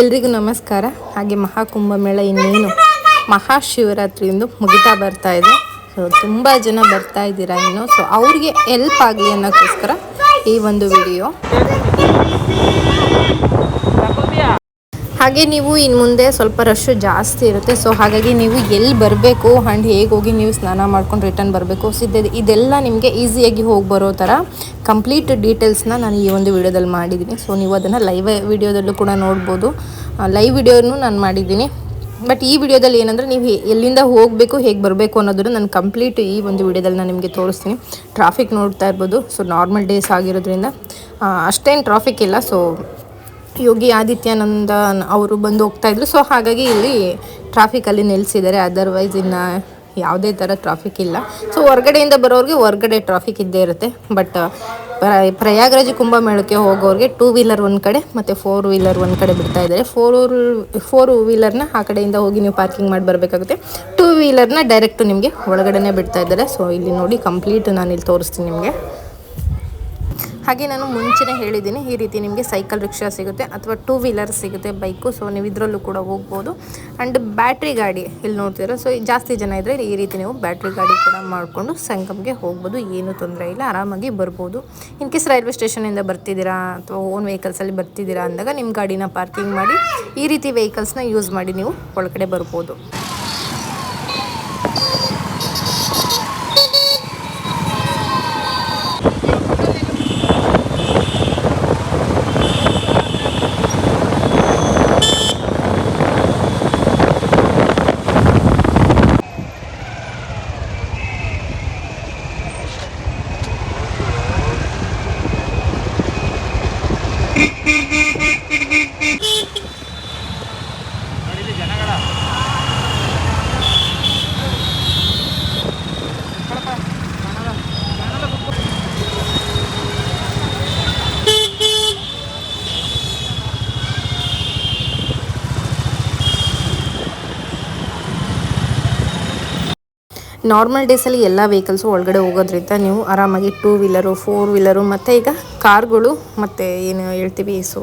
ಎಲ್ರಿಗೂ ನಮಸ್ಕಾರ. ಹಾಗೆ ಮಹಾಕುಂಭಮೇಳ ಇನ್ನೇನು ಮಹಾಶಿವರಾತ್ರಿಯಿಂದ ಮುಗಿತಾ ಬರ್ತಾ ಇದೆ. ಸೊ ತುಂಬ ಜನ ಬರ್ತಾ ಇದ್ದೀರಾ ಇನ್ನು. ಸೊ ಅವ್ರಿಗೆ ಎಲ್ಪ್ ಆಗಲಿ ಅನ್ನೋಕ್ಕೋಸ್ಕರ ಈ ಒಂದು ವಿಡಿಯೋ ಹಾಗೆ ನೀವು ಇನ್ನು ಮುಂದೆ ಸ್ವಲ್ಪ ರಶ್ ಜಾಸ್ತಿ ಇರುತ್ತೆ. ಸೊ ಹಾಗಾಗಿ ನೀವು ಎಲ್ಲಿ ಬರಬೇಕು ಆ್ಯಂಡ್ ಹೇಗೆ ಹೋಗಿ ನೀವು ಸ್ನಾನ ಮಾಡ್ಕೊಂಡು ರಿಟರ್ನ್ ಬರಬೇಕು, ಸಿದ್ಧ ಇದೆಲ್ಲ ನಿಮಗೆ ಈಸಿಯಾಗಿ ಹೋಗಿ ಬರೋ ಥರ ಕಂಪ್ಲೀಟ್ ಡೀಟೇಲ್ಸ್ನ ನಾನು ಈ ಒಂದು ವಿಡಿಯೋದಲ್ಲಿ ಮಾಡಿದ್ದೀನಿ. ಸೊ ನೀವು ಅದನ್ನು ಲೈವ್ ವಿಡಿಯೋದಲ್ಲೂ ಕೂಡ ನೋಡ್ಬೋದು. ಲೈವ್ ವಿಡಿಯೋನು ನಾನು ಮಾಡಿದ್ದೀನಿ. ಬಟ್ ಈ ವಿಡಿಯೋದಲ್ಲಿ ಏನಂದರೆ ನೀವು ಎಲ್ಲಿಂದ ಹೋಗಬೇಕು, ಹೇಗೆ ಬರಬೇಕು ಅನ್ನೋದನ್ನು ನಾನು ಕಂಪ್ಲೀಟ್ ಈ ಒಂದು ವಿಡಿಯೋದಲ್ಲಿ ನಾನು ನಿಮಗೆ ತೋರಿಸ್ತೀನಿ. ಟ್ರಾಫಿಕ್ ನೋಡ್ತಾ ಇರ್ಬೋದು. ಸೊ ನಾರ್ಮಲ್ ಡೇಸ್ ಆಗಿರೋದ್ರಿಂದ ಅಷ್ಟೇನು ಟ್ರಾಫಿಕ್ ಇಲ್ಲ. ಸೊ ಯೋಗಿ ಆದಿತ್ಯಾನಂದ ಅವರು ಬಂದು ಹೋಗ್ತಾ ಇದ್ರು. ಸೊ ಹಾಗಾಗಿ ಇಲ್ಲಿ ಟ್ರಾಫಿಕಲ್ಲಿ ನಿಲ್ಲಿಸಿದ್ದಾರೆ ಅದರ್ವೈಸ್ ಇನ್ನು ಯಾವುದೇ ಥರ ಟ್ರಾಫಿಕ್ ಇಲ್ಲ. ಸೊ ಹೊರ್ಗಡೆಯಿಂದ ಬರೋರಿಗೆ ಹೊರ್ಗಡೆ ಟ್ರಾಫಿಕ್ ಇದ್ದೇ ಇರುತ್ತೆ. ಬಟ್ ಪ್ರಯಾಗರಾಜ ಕುಂಭಮೇಳಕ್ಕೆ ಹೋಗೋರಿಗೆ ಟೂ ವೀಲರ್ ಒಂದು ಕಡೆ ಮತ್ತು ಫೋರ್ ವೀಲರ್ ಒಂದು ಕಡೆ ಬಿಡ್ತಾ ಇದ್ದಾರೆ. ಫೋರ್ ಫೋರ್ ವೀಲರ್ನ ಆ ಕಡೆಯಿಂದ ಹೋಗಿ ನೀವು ಪಾರ್ಕಿಂಗ್ ಮಾಡಿ ಬರಬೇಕಾಗುತ್ತೆ. ಟೂ ವೀಲರ್ನ ಡೈರೆಕ್ಟು ನಿಮಗೆ ಒಳಗಡೆನೇ ಬಿಡ್ತಾ ಇದ್ದಾರೆ. ಸೊ ಇಲ್ಲಿ ನೋಡಿ ಕಂಪ್ಲೀಟ್ ನಾನು ಇಲ್ಲಿ ತೋರಿಸ್ತೀನಿ ನಿಮಗೆ. ಹಾಗೆ ನಾನು ಮುಂಚೆನೇ ಹೇಳಿದ್ದೀನಿ, ಈ ರೀತಿ ನಿಮಗೆ ಸೈಕಲ್ ರಿಕ್ಷಾ ಸಿಗುತ್ತೆ ಅಥವಾ ಟೂ ವೀಲರ್ ಸಿಗುತ್ತೆ ಬೈಕು ಸೊ ನೀವು ಇದರಲ್ಲೂ ಕೂಡ ಹೋಗ್ಬೋದು. ಆ್ಯಂಡ್ ಬ್ಯಾಟ್ರಿ ಗಾಡಿ ಇಲ್ಲಿ ನೋಡ್ತೀರಾ ಸೊ ಜಾಸ್ತಿ ಜನ ಇದ್ದರೆ ಈ ರೀತಿ ನೀವು ಬ್ಯಾಟ್ರಿ ಗಾಡಿ ಕೂಡ ಮಾಡಿಕೊಂಡು ಸಂಗಮ್ಗೆ ಹೋಗ್ಬೋದು, ಏನೂ ತೊಂದರೆ ಇಲ್ಲ, ಆರಾಮಾಗಿ ಬರ್ಬೋದು. ಇನ್ ಕೇಸ್ ರೈಲ್ವೆ ಸ್ಟೇಷನಿಂದ ಬರ್ತಿದ್ದೀರಾ, ಅಥವಾ ಓನ್ ವೆಹಿಕಲ್ಸಲ್ಲಿ ಬರ್ತಿದ್ದೀರಾ ಅಂದಾಗ ನಿಮ್ಮ ಗಾಡಿನ ಪಾರ್ಕಿಂಗ್ ಮಾಡಿ, ಈ ರೀತಿ ವೆಹಿಕಲ್ಸ್ನ ಯೂಸ್ ಮಾಡಿ ನೀವು ಒಳಗಡೆ ಬರ್ಬೋದು. ನಾರ್ಮಲ್ ಡೇಸಲ್ಲಿ ಎಲ್ಲ ವೆಹಿಕಲ್ಸು ಒಳಗಡೆ ಹೋಗೋದ್ರಿಂದ ನೀವು ಆರಾಮಾಗಿ ಟೂ ವೀಲರು ಫೋರ್ ವೀಲರು ಮತ್ತು ಈಗ ಕಾರ್ಗಳು ಮತ್ತು ಏನು ಹೇಳ್ತೀವಿ ಸೊ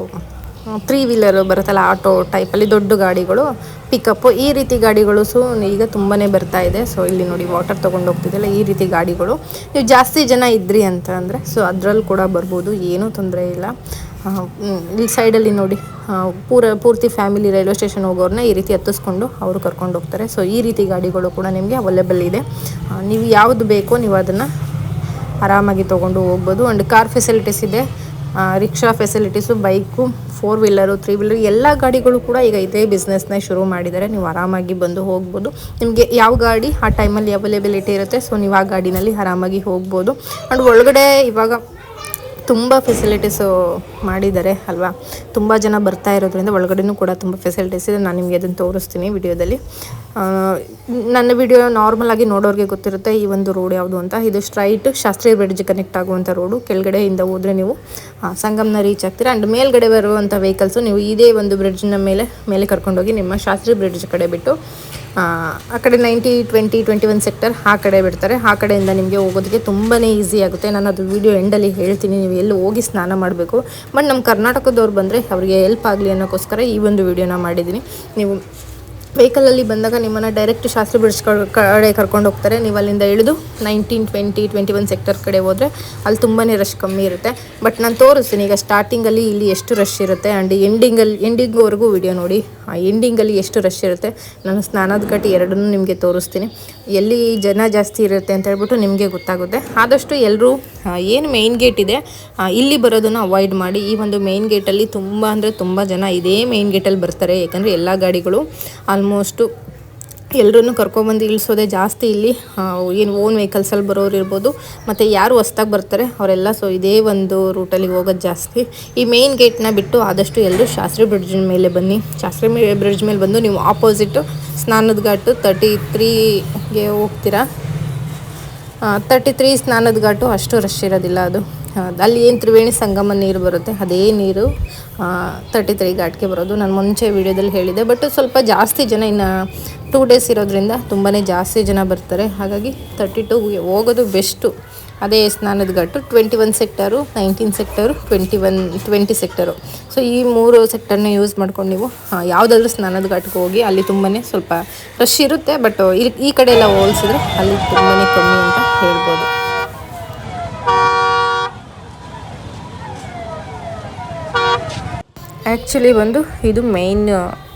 ತ್ರೀ ವೀಲರು ಬರುತ್ತಲ್ಲ ಆಟೋ ಟೈಪಲ್ಲಿ ದೊಡ್ಡ ಗಾಡಿಗಳು ಪಿಕಪ್ಪು ಈ ರೀತಿ ಗಾಡಿಗಳು ಸೊ ಈಗ ತುಂಬಾ ಬರ್ತಾ ಇದೆ. ಸೊ ಇಲ್ಲಿ ನೋಡಿ ವಾಟರ್ ತೊಗೊಂಡು ಹೋಗ್ತಿದ್ದಲ್ಲ ಈ ರೀತಿ ಗಾಡಿಗಳು. ನೀವು ಜಾಸ್ತಿ ಜನ ಇದ್ರಿ ಅಂತ ಅಂದರೆ ಸೊ ಅದರಲ್ಲಿ ಕೂಡ ಬರ್ಬೋದು, ಏನೂ ತೊಂದರೆ ಇಲ್ಲ. ಇಲ್ಲಿ ಸೈಡಲ್ಲಿ ನೋಡಿ. ಪೂರ, ಪೂರ್ತಿ ಫ್ಯಾಮಿಲಿ ರೈಲ್ವೆ ಸ್ಟೇಷನ್ ಹೋಗೋರನ್ನ ಈ ರೀತಿ ಹತ್ತಿಸ್ಕೊಂಡು ಅವರು ಕರ್ಕೊಂಡು ಹೋಗ್ತಾರೆ. ಸೊ ಈ ರೀತಿ ಗಾಡಿಗಳು ಕೂಡ ನಿಮಗೆ ಅವೈಲೇಬಲ್ ಇದೆ. ನೀವು ಯಾವುದು ಬೇಕೋ ನೀವು ಅದನ್ನು ಆರಾಮಾಗಿ ತೊಗೊಂಡು ಹೋಗ್ಬೋದು. ಆ್ಯಂಡ್ ಕಾರ್ ಫೆಸಿಲಿಟೀಸ್ ಇದೆ. Rickshaw facilities bike four wheeler three wheeler ಎಲ್ಲ ಗಾಡಿಗಳು ಕೂಡ ಈಗ ಇದೇ ಬಿಸ್ನೆಸ್ನ ಶುರು ಮಾಡಿದ್ದಾರೆ. ನೀವು ಆರಾಮಾಗಿ ಬಂದು ಹೋಗ್ಬೋದು. ನಿಮಗೆ ಯಾವ ಗಾಡಿ ಆ ಟೈಮಲ್ಲಿ ಅವೈಲೇಬಿಲಿಟಿ ಇರುತ್ತೆ ಸೊ ನೀವು ಆ ಗಾಡಿನಲ್ಲಿ ಆರಾಮಾಗಿ ಹೋಗ್ಬೋದು. ಆ್ಯಂಡ್ ಒಳಗಡೆ ಇವಾಗ ತುಂಬ ಫೆಸಿಲಿಟೀಸು ಮಾಡಿದ್ದಾರೆ, ಅಲ್ವಾ? ತುಂಬ ಜನ ಬರ್ತಾ ಇರೋದ್ರಿಂದ ಒಳಗಡೆನೂ ಕೂಡ ತುಂಬ ಫೆಸಿಲಿಟೀಸ್ ಇದೆ. ನಾನು ನಿಮಗೆ ಅದನ್ನು ತೋರಿಸ್ತೀನಿ ವಿಡಿಯೋದಲ್ಲಿ. ನನ್ನ ವಿಡಿಯೋ ನಾರ್ಮಲ್ ಆಗಿ ನೋಡೋರಿಗೆ ಗೊತ್ತಿರುತ್ತೆ ಈ ಒಂದು ರೋಡ್ ಯಾವುದು ಅಂತ. ಇದು ಸ್ಟ್ರೈಟ್ ಶಾಸ್ತ್ರಿ ಬ್ರಿಡ್ಜ್ ಕನೆಕ್ಟ್ ಆಗುವಂಥ ರೋಡು ಕೆಳಗಡೆಯಿಂದ ಹೋದರೆ ನೀವು ಸಂಗಮ್ನ ರೀಚ್ ಆಗ್ತೀರಾ. ಆ್ಯಂಡ್ ಮೇಲ್ಗಡೆ ಬರುವಂಥ ವೆಹಿಕಲ್ಸು ನೀವು ಇದೇ ಒಂದು ಬ್ರಿಡ್ಜ್ನ ಮೇಲೆ ಮೇಲೆ ಕರ್ಕೊಂಡೋಗಿ ನಿಮ್ಮ ಶಾಸ್ತ್ರಿ ಬ್ರಿಡ್ಜ್ ಕಡೆ ಬಿಟ್ಟು ಆ, ಕಡೆ ninety twenty twenty one sector ಆ ಕಡೆ ಬಿಡ್ತಾರೆ. ಆ ಕಡೆಯಿಂದ ನಿಮಗೆ ಹೋಗೋದಕ್ಕೆ ತುಂಬಾ ಈಸಿ ಆಗುತ್ತೆ. ನಾನು ಅದು ವಿಡಿಯೋ ಎಂಡಲ್ಲಿ ಹೇಳ್ತೀನಿ. ನೀವು ಎಲ್ಲಿ ಹೋಗಿ ಸ್ನಾನ ಮಾಡಬೇಕು. ಬಟ್ ನಮ್ಮ ಕರ್ನಾಟಕದವ್ರು ಬಂದರೆ ಅವರಿಗೆ ಹೆಲ್ಪ್ ಆಗಲಿ ಅನ್ನೋಕ್ಕೋಸ್ಕರ ಈ ಒಂದು ವೀಡಿಯೋನ ಮಾಡಿದ್ದೀನಿ. ನೀವು ವೆಹಿಕಲಲ್ಲಿ ಬಂದಾಗ ನಿಮ್ಮನ್ನು ಡೈರೆಕ್ಟ್ ಶಾಸ್ತ್ರಿ ಬ್ರಿಡ್ಜ್ ಕಡೆ ಕರ್ಕೊಂಡು ಹೋಗ್ತಾರೆ. ನೀವು ಅಲ್ಲಿಂದ ಇಳಿದು nineteen twenty twenty one sector ಕಡೆ ಹೋದರೆ ಅಲ್ಲಿ ತುಂಬಾ ರಶ್ ಕಮ್ಮಿ ಇರುತ್ತೆ. ಬಟ್ ನಾನು ತೋರಿಸ್ತೀನಿ. ಈಗ ಸ್ಟಾರ್ಟಿಂಗಲ್ಲಿ ಇಲ್ಲಿ ಎಷ್ಟು ರಶ್ ಇರುತ್ತೆ. ಆ್ಯಂಡ್ ಎಂಡಿಂಗಲ್ಲಿ ಎಂಡಿಂಗ್ವರೆಗೂ ವಿಡಿಯೋ ನೋಡಿ. ಎಂಡಿಂಗಲ್ಲಿ ಎಷ್ಟು ರಶ್ ಇರುತ್ತೆ, ನಾನು ಸ್ನಾನದ ಕಟ್ಟಿ ಎರಡನ್ನೂ ನಿಮಗೆ ತೋರಿಸ್ತೀನಿ. ಎಲ್ಲಿ ಜನ ಜಾಸ್ತಿ ಇರುತ್ತೆ ಅಂತ ಹೇಳ್ಬಿಟ್ಟು ನಿಮಗೆ ಗೊತ್ತಾಗುತ್ತೆ. ಆದಷ್ಟು ಎಲ್ಲರೂ ಏನು ಮೇಯ್ನ್ ಗೇಟ್ ಇದೆ ಇಲ್ಲಿ ಬರೋದನ್ನು ಅವಾಯ್ಡ್ ಮಾಡಿ. ಈ ಒಂದು ಮೇಯ್ನ್ ಗೇಟಲ್ಲಿ ತುಂಬ ಅಂದರೆ ತುಂಬ ಜನ ಇದೇ ಮೇಯ್ನ್ ಗೇಟಲ್ಲಿ ಬರ್ತಾರೆ. ಯಾಕಂದರೆ ಎಲ್ಲ ಗಾಡಿಗಳು ಆಲ್ಮೋಸ್ಟು ಎಲ್ಲರನ್ನು ಕರ್ಕೊಂಬಂದು ಇಳಿಸೋದೆ ಜಾಸ್ತಿ ಇಲ್ಲಿ ಏನು ಓನ್ ವೆಹಿಕಲ್ಸಲ್ಲಿ ಬರೋರು ಇರ್ಬೋದು. ಮತ್ತು ಯಾರು ಹೊಸ್ದಾಗಿ ಬರ್ತಾರೆ, ಅವರೆಲ್ಲ ಸೊ ಇದೇ ಒಂದು ರೂಟಲ್ಲಿ ಹೋಗೋದು ಜಾಸ್ತಿ. ಈ ಮೇಯ್ನ್ ಗೇಟ್ನ ಬಿಟ್ಟು ಆದಷ್ಟು ಎಲ್ಲರೂ ಶಾಸ್ತ್ರಿ ಬ್ರಿಡ್ಜ್ ಮೇಲೆ ಬನ್ನಿ. ಶಾಸ್ತ್ರಿ ಬ್ರಿಡ್ಜ್ ಮೇಲೆ ಬಂದು ನೀವು ಆಪೋಸಿಟ್ಟು ಸ್ನಾನದ ಘಾಟು ತರ್ಟಿ ತ್ರೀಗೆ ಹೋಗ್ತೀರಾ? ತರ್ಟಿ ತ್ರೀ ಸ್ನಾನದ ಘಾಟು ಅಷ್ಟು ರಶ್ ಇರೋದಿಲ್ಲ ಅದು. ಅಲ್ಲಿ ಏನು ತ್ರಿವೇಣಿ ಸಂಗಮ ನೀರು ಬರುತ್ತೆ, ಅದೇ ನೀರು ತರ್ಟಿ ತ್ರೀ ಘಾಟ್ಗೆ ಬರೋದು. ನಾನು ಮುಂಚೆ ವೀಡಿಯೋದಲ್ಲಿ ಹೇಳಿದೆ ಬಟ್ ಸ್ವಲ್ಪ ಜಾಸ್ತಿ ಜನ ಇನ್ನು ಟೂ ಡೇಸ್ ಇರೋದ್ರಿಂದ ತುಂಬಾ ಜಾಸ್ತಿ ಜನ ಬರ್ತಾರೆ. ಹಾಗಾಗಿ ತರ್ಟಿ ಟೂಗೆ ಹೋಗೋದು ಬೆಸ್ಟು ಅದೇ ಸ್ನಾನದ ghat twenty one sector nineteen sector twenty one twenty sector so ಈ ಮೂರು ಸೆಕ್ಟರ್ನ ಯೂಸ್ ಮಾಡ್ಕೊಂಡು ನೀವು ಯಾವುದಾದ್ರೂ ಸ್ನಾನದ ಘಾಟ್ಗೆ ಹೋಗಿ, ಅಲ್ಲಿ ತುಂಬಾ ಸ್ವಲ್ಪ ರಶ್ ಇರುತ್ತೆ ಬಟ್ ಈ ಕಡೆ ಎಲ್ಲ ಹೋಲಿಸಿದ್ರೆ ಅಲ್ಲಿ ತುಂಬಾ ಕಮ್ಮಿ ಅಂತ ಹೇಳ್ಬೋದು. ಆ್ಯಕ್ಚುಲಿ ಬಂದು ಇದು ಮೇಯ್ನ್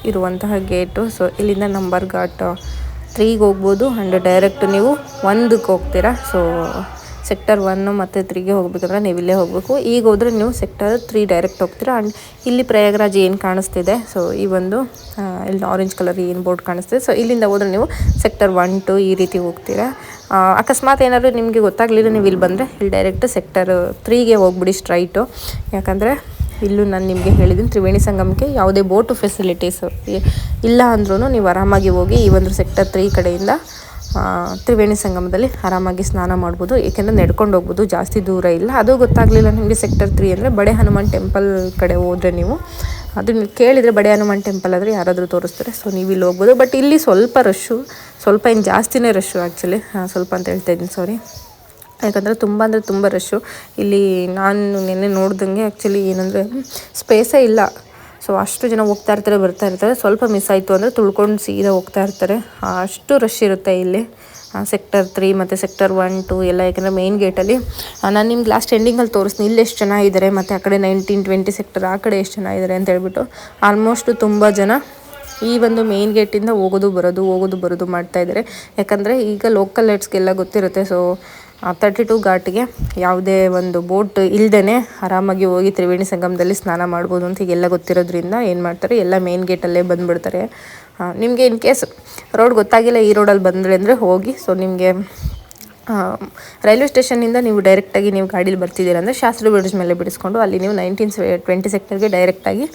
ಇರುವಂತಹ ಗೇಟು ಸೊ ಇಲ್ಲಿಂದ ನಂಬರ್ ಘಾಟ್ ತ್ರೀಗೆ ಹೋಗ್ಬೋದು. ಆ್ಯಂಡ್ ಡೈರೆಕ್ಟ್ ನೀವು ಒಂದಕ್ಕೆ ಹೋಗ್ತೀರಾ. ಸೊ ಸೆಕ್ಟರ್ ಒನ್ನು ಮತ್ತು ತ್ರೀಗೆ ಹೋಗ್ಬೇಕಂದ್ರೆ ನೀವು ಇಲ್ಲೇ ಹೋಗಬೇಕು. ಈಗ ಹೋದರೆ ನೀವು ಸೆಕ್ಟರ್ ತ್ರೀ ಡೈರೆಕ್ಟ್ ಹೋಗ್ತೀರಾ. ಆ್ಯಂಡ್ ಇಲ್ಲಿ ಪ್ರಯಾಗರಾಜ್ ಏನು ಕಾಣಿಸ್ತಿದೆ? ಸೊ ಈ ಒಂದು ಇಲ್ಲಿ ಆರೆಂಜ್ ಕಲರ್ ಏನು ಬೋರ್ಡ್ ಕಾಣಿಸ್ತಿದೆ. ಸೊ ಇಲ್ಲಿಂದ ಹೋದ್ರೆ ನೀವು ಸೆಕ್ಟರ್ ಒನ್ ಟು ಈ ರೀತಿ ಹೋಗ್ತೀರಾ. ಅಕಸ್ಮಾತ್ ಏನಾದರೂ ನಿಮಗೆ ಗೊತ್ತಾಗಲಿಲ್ಲ, ನೀವು ಇಲ್ಲಿ ಬಂದರೆ, ಇಲ್ಲಿ ಡೈರೆಕ್ಟ್ ಸೆಕ್ಟರ್ ತ್ರೀಗೆ ಹೋಗ್ಬಿಡಿ ಸ್ಟ್ರೈಟು ಯಾಕಂದರೆ ಇಲ್ಲೂ ನಾನು ನಿಮಗೆ ಹೇಳಿದ್ದೀನಿ, ತ್ರಿವೇಣಿ ಸಂಗಮಕ್ಕೆ ಯಾವುದೇ ಬೋಟು ಫೆಸಿಲಿಟೀಸು ಇಲ್ಲ ಅಂದ್ರೂ ನೀವು ಆರಾಮಾಗಿ ಹೋಗಿ ಈ ಒಂದು ಸೆಕ್ಟರ್ ತ್ರೀ ಕಡೆಯಿಂದ ತ್ರಿವೇಣಿ ಸಂಗಮದಲ್ಲಿ ಆರಾಮಾಗಿ ಸ್ನಾನ ಮಾಡ್ಬೋದು. ಏಕೆಂದರೆ ನಡ್ಕೊಂಡು ಹೋಗ್ಬೋದು, ಜಾಸ್ತಿ ದೂರ ಇಲ್ಲ. ಅದು ಗೊತ್ತಾಗಲಿಲ್ಲ ನಿಮಗೆ ಸೆಕ್ಟರ್ ತ್ರೀ ಅಂದರೆ, ಬಡೆ ಹನುಮಾನ್ ಟೆಂಪಲ್ ಕಡೆ ಹೋದರೆ ನೀವು. ಅದನ್ನು ಕೇಳಿದರೆ ಬಡೆ ಹನುಮಾನ್ ಟೆಂಪಲ್ ಆದರೆ ಯಾರಾದರೂ ತೋರಿಸ್ತಾರೆ ಸೊ ನೀವು ಇಲ್ಲಿ ಹೋಗ್ಬೋದು. ಬಟ್ ಇಲ್ಲಿ ಸ್ವಲ್ಪ ರಶ್ಶು ಸ್ವಲ್ಪ ಏನು ಜಾಸ್ತಿನೇ ರಶ್ಶು ಆ್ಯಕ್ಚುಲಿ ಸ್ವಲ್ಪ ಅಂತ ಹೇಳ್ತಾ ಇದ್ದೀನಿ ಸಾರಿ ಯಾಕಂದರೆ ತುಂಬ ಅಂದರೆ ತುಂಬ ರಶ್ಶು. ಇಲ್ಲಿ ನಾನು ನಿನ್ನೆ ನೋಡ್ದಂಗೆ ಆ್ಯಕ್ಚುಲಿ ಏನಂದರೆ ಸ್ಪೇಸೇ ಇಲ್ಲ. ಸೊ ಅಷ್ಟು ಜನ ಹೋಗ್ತಾ ಇರ್ತಾರೆ, ಬರ್ತಾ ಇರ್ತಾರೆ. ಸ್ವಲ್ಪ ಮಿಸ್ ಆಯಿತು ಅಂದರೆ ತುಳ್ಕೊಂಡು ಸೀದಾ ಹೋಗ್ತಾ ಇರ್ತಾರೆ. ಅಷ್ಟು ರಶ್ ಇರುತ್ತೆ ಇಲ್ಲಿ. ಸೆಕ್ಟರ್ ತ್ರೀ ಮತ್ತು ಸೆಕ್ಟರ್ ಒನ್ ಟು ಎಲ್ಲ, ಯಾಕಂದರೆ ಮೇನ್ ಗೇಟಲ್ಲಿ ನಾನು ನಿಮ್ಗೆ ಲಾಸ್ಟ್ ಎಂಡಿಂಗಲ್ಲಿ ತೋರಿಸ್ತೀನಿ. ಇಲ್ಲಿ ಎಷ್ಟು ಜನ ಇದ್ದಾರೆ ಮತ್ತು ಆ ಕಡೆ ನೈನ್ಟೀನ್ ಟ್ವೆಂಟಿ ಸೆಕ್ಟರ್ ಆ ಕಡೆ ಎಷ್ಟು ಜನ ಇದ್ದಾರೆ ಅಂತ ಹೇಳ್ಬಿಟ್ಟು. ಆಲ್ಮೋಸ್ಟ್ ತುಂಬ ಜನ ಈ ಒಂದು ಮೇನ್ ಗೇಟಿಂದ ಹೋಗೋದು, ಬರೋದು ಹೋಗೋದು, ಬರೋದು ಮಾಡ್ತಾ ಇದ್ದಾರೆ ಯಾಕಂದರೆ ಈಗ ಲೋಕಲ್ ಲೈಟ್ಸ್ಗೆಲ್ಲ ಗೊತ್ತಿರುತ್ತೆ. ಸೊ ತರ್ಟಿ ಟು ಘಾಟ್ಗೆ ಯಾವುದೇ ಒಂದು ಬೋಟ್ ಇಲ್ಲದೇ ಆರಾಮಾಗಿ ಹೋಗಿ ತ್ರಿವೇಣಿ ಸಂಗಮದಲ್ಲಿ ಸ್ನಾನ ಮಾಡ್ಬೋದು ಅಂತ ಈಗೆಲ್ಲ ಗೊತ್ತಿರೋದ್ರಿಂದ ಏನು ಮಾಡ್ತಾರೆ, ಎಲ್ಲ ಮೇನ್ ಗೇಟಲ್ಲೇ ಬಂದುಬಿಡ್ತಾರೆ. ನಿಮಗೆ ಇನ್ ಕೇಸ್ ರೋಡ್ ಗೊತ್ತಾಗಿಲ್ಲ ಈ ರೋಡಲ್ಲಿ ಬಂದರೆ ಅಂದರೆ ಹೋಗಿ. ಸೊ ನಿಮಗೆ ರೈಲ್ವೆ ಸ್ಟೇಷನ್ನಿಂದ ನೀವು ಡೈರೆಕ್ಟಾಗಿ ನೀವು ಗಾಡೀಲಿ ಬರ್ತಿದ್ದೀರ ಅಂದರೆ ಶಾಸ್ತ್ರಿ ಬ್ರಿಡ್ಜ್ ಮೇಲೆ ಬಿಡಿಸ್ಕೊಂಡು ಅಲ್ಲಿ ನೀವು ನೈನ್ಟೀನ್ ಟ್ವೆಂಟಿ ಸೆಕ್ಟರ್ಗೆ ಡೈರೆಕ್ಟಾಗಿ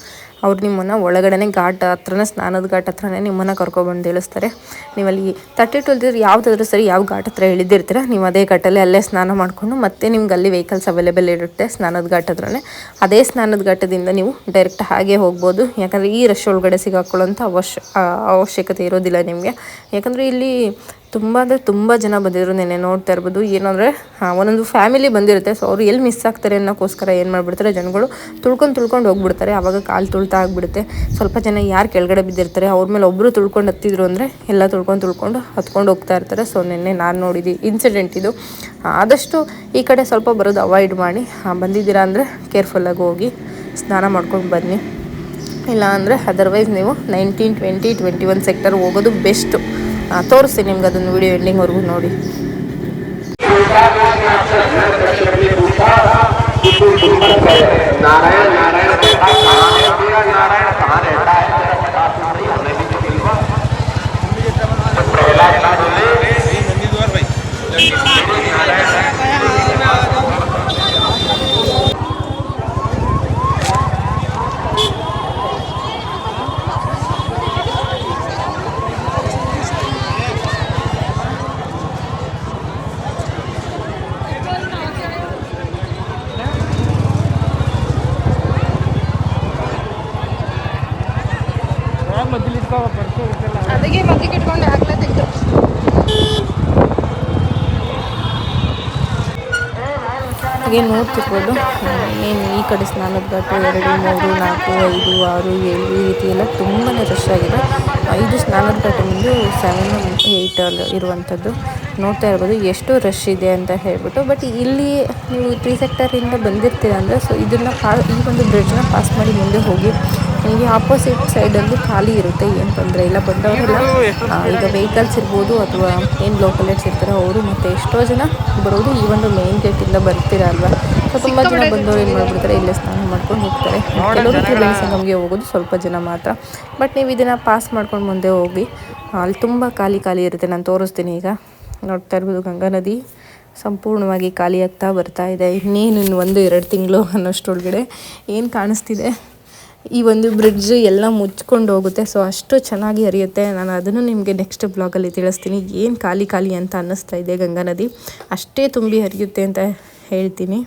ಅವ್ರು ನಿಮ್ಮನ್ನು ಒಳಗಡೆ ಘಾಟ್ ಹತ್ರನೇ, ಸ್ನಾನದ ಘಾಟ್ ಹತ್ರನೇ ನಿಮ್ಮನ್ನು ಕರ್ಕೊಬಂದು ತಿಳಿಸ್ತಾರೆ ನೀವು ಅಲ್ಲಿ ತರ್ಟಿ ಟು ಇಲ್ದಿದ್ರೆ ಯಾವುದಾದ್ರೂ ಸರಿ ಯಾವ ಘಾಟ್ ಹತ್ರ ಇಳಿದಿರ್ತೀರ, ನೀವು ಅದೇ ಘಾಟಲ್ಲಿ ಅಲ್ಲೇ ಸ್ನಾನ ಮಾಡಿಕೊಂಡು ಮತ್ತೆ ನಿಮ್ಗೆ ಅಲ್ಲಿ ವೆಹಿಕಲ್ಸ್ ಅವೈಲೇಬಲ್ ಇರುತ್ತೆ ಸ್ನಾನದ ಘಾಟ್ ಹತ್ರನೇ. ಅದೇ ಸ್ನಾನದ ಘಾಟದಿಂದ ನೀವು ಡೈರೆಕ್ಟ್ ಹಾಗೆ ಹೋಗ್ಬೋದು. ಯಾಕಂದರೆ ಈ ರಶ್ ಒಳಗಡೆ ಸಿಗಾಕೊಳ್ಳೋಂಥ ಅವಶ್ಯ ಅವಶ್ಯಕತೆ ಇರೋದಿಲ್ಲ ನಿಮಗೆ. ಯಾಕಂದರೆ ಇಲ್ಲಿ ತುಂಬ ಅಂದರೆ ತುಂಬ ಜನ ಬಂದಿದ್ರು ನೆನೆ ನೋಡ್ತಾ ಇರ್ಬೋದು. ಏನಂದರೆ ಒಂದೊಂದು ಫ್ಯಾಮಿಲಿ ಬಂದಿರುತ್ತೆ. ಸೊ ಅವರು ಎಲ್ಲಿ ಮಿಸ್ ಆಗ್ತಾರೆ ಅನ್ನೋಕ್ಕೋಸ್ಕರ ಏನು ಮಾಡಿಬಿಡ್ತಾರೆ, ಜನಗಳು ತುಳ್ಕೊಂಡು ತುಳ್ಕೊಂಡು ಹೋಗ್ಬಿಡ್ತಾರೆ. ಆವಾಗ ಕಾಲು ತುಳ್ತಾ ಆಗಿಬಿಡುತ್ತೆ. ಸ್ವಲ್ಪ ಜನ ಯಾರು ಕೆಳಗಡೆ ಬಿದ್ದಿರ್ತಾರೆ, ಅವ್ರ ಮೇಲೆ ಒಬ್ಬರು ತುಳ್ಕೊಂಡು ಹತ್ತಿದ್ರು ಅಂದರೆ ಎಲ್ಲ ತುಳ್ಕೊಂಡು ತುಳ್ಕೊಂಡು ಹತ್ಕೊಂಡು ಹೋಗ್ತಾ ಇರ್ತಾರೆ. ಸೊ, ನಿನ್ನೆ ನಾನು ನೋಡಿದ್ದು ಇನ್ಸಿಡೆಂಟ್ ಇದು. ಆದಷ್ಟು ಈ ಕಡೆ ಸ್ವಲ್ಪ ಬರೋದು ಅವಾಯ್ಡ್ ಮಾಡಿ. ಬಂದಿದ್ದೀರಾ ಅಂದರೆ ಕೇರ್ಫುಲ್ಲಾಗಿ ಹೋಗಿ ಸ್ನಾನ ಮಾಡ್ಕೊಂಡು ಬನ್ನಿ. ಇಲ್ಲ ಅಂದರೆ ಅದರ್ವೈಸ್ ನೀವು nineteen twenty twenty one sector ಹೋಗೋದು ಬೆಸ್ಟು ತೋರಿಸ್ತೀನಿ ನಿಮ್ಗೆ ಅದನ್ನು ವಿಡಿಯೋ ಎಂಡಿಂಗ್ವರೆಗೂ ನೋಡಿ. ಅದಕ್ಕೆ ಮದ್ದಿಗೆ ಇಟ್ಕೊಂಡು ಆಗ್ಲೇ ಹಾಗೆ ನೋಡ್ತಿರ್ಬೋದು? ಏನು ಈ ಕಡೆ ಸ್ನಾನದ ಘಾಟು ಎರಡು, ಮೂರು, ನಾಲ್ಕು, ಐದು, ಆರು, ಏಳು ಈ ರೀತಿ ಎಲ್ಲ ತುಂಬಾ ರಶ್ ಆಗಿದೆ. ಐದು ಸ್ನಾನದ ಘಾಟು ಬಂದು ಸೆವೆನ್ ಏಯ್ಟ್ ಇರುವಂಥದ್ದು. ನೋಡ್ತಾ ಇರ್ಬೋದು ಎಷ್ಟು ರಶ್ ಇದೆ ಅಂತ ಹೇಳ್ಬಿಟ್ಟು. ಬಟ್ ಇಲ್ಲಿ ನೀವು ತ್ರೀ ಸೆಕ್ಟರಿಂದ ಬಂದಿರ್ತೀರ ಅಂದರೆ ಸೊ ಇದನ್ನು ಈ ಒಂದು ಬ್ರಿಡ್ಜ್ನ ಪಾಸ್ ಮಾಡಿ ಮುಂದೆ ಹೋಗಿ ನಿಮಗೆ ಆಪೋಸಿಟ್ ಸೈಡಲ್ಲಿ ಖಾಲಿ ಇರುತ್ತೆ ಏನು ತೊಂದರೆ ಇಲ್ಲ. ಬಂದವರೆಲ್ಲ ಈಗ ವೆಹಿಕಲ್ಸ್ ಇರ್ಬೋದು ಅಥವಾ ಏನು ಲೋಕಲೇಟ್ಸ್ ಇರ್ತಾರೆ ಅವರು ಮತ್ತು ಎಷ್ಟೋ ಜನ ಬರೋದು ಈ ಒಂದು ಮೇನ್ ಗೇಟಿಂದ ಬರ್ತೀರ ಅಲ್ವಾ? ಸೊ ತುಂಬ ಜನ ಬಂದವರು ಏನು ಮಾಡಿಬಿಡ್ತಾರೆ ಇಲ್ಲೇ ಸ್ನಾನ ಮಾಡ್ಕೊಂಡು ಹೋಗ್ತಾರೆ. ಕೆಲವರು ತ್ರಿವೇಣಿ ಸಂಗಮ್ಗೆ ಹೋಗೋದು ಸ್ವಲ್ಪ ಜನ ಮಾತ್ರ. ಬಟ್ ನೀವು ಇದನ್ನು ಪಾಸ್ ಮಾಡ್ಕೊಂಡು ಮುಂದೆ ಹೋಗಿ ಅಲ್ಲಿ ತುಂಬ ಖಾಲಿ ಖಾಲಿ ಇರುತ್ತೆ ನಾನು ತೋರಿಸ್ತೀನಿ ಈಗ. ನೋಡ್ತಾ ಇರ್ಬೋದು ಗಂಗಾ ನದಿ ಸಂಪೂರ್ಣವಾಗಿ ಖಾಲಿಯಾಗ್ತಾ ಬರ್ತಾ ಇದೆ. ಇನ್ನೇನು ಇನ್ನು ಒಂದು ಎರಡು ತಿಂಗಳು ಅನ್ನೋಷ್ಟೊಳಗಡೆ ಏನು ಕಾಣಿಸ್ತಿದೆ? ಈ ಒಂದು ಬ್ರಿಡ್ಜ್ ಎಲ್ಲ ಮುಚ್ಕೊಂಡು ಹೋಗುತ್ತೆ. ಸೊ ಅಷ್ಟು ಚೆನ್ನಾಗಿ ಹರಿಯುತ್ತೆ. ನಾನು ಅದನ್ನು ನಿಮಗೆ ನೆಕ್ಸ್ಟ್ ಬ್ಲಾಗಲ್ಲಿ ತಿಳಿಸ್ತೀನಿ. ಏನು ಖಾಲಿ ಖಾಲಿ ಅಂತ ಅನ್ನಿಸ್ತಾ ಇದೆ ಗಂಗಾ ನದಿ? ಅಷ್ಟೇ ತುಂಬಿ ಹರಿಯುತ್ತೆ ಅಂತ ಹೇಳ್ತೀನಿ.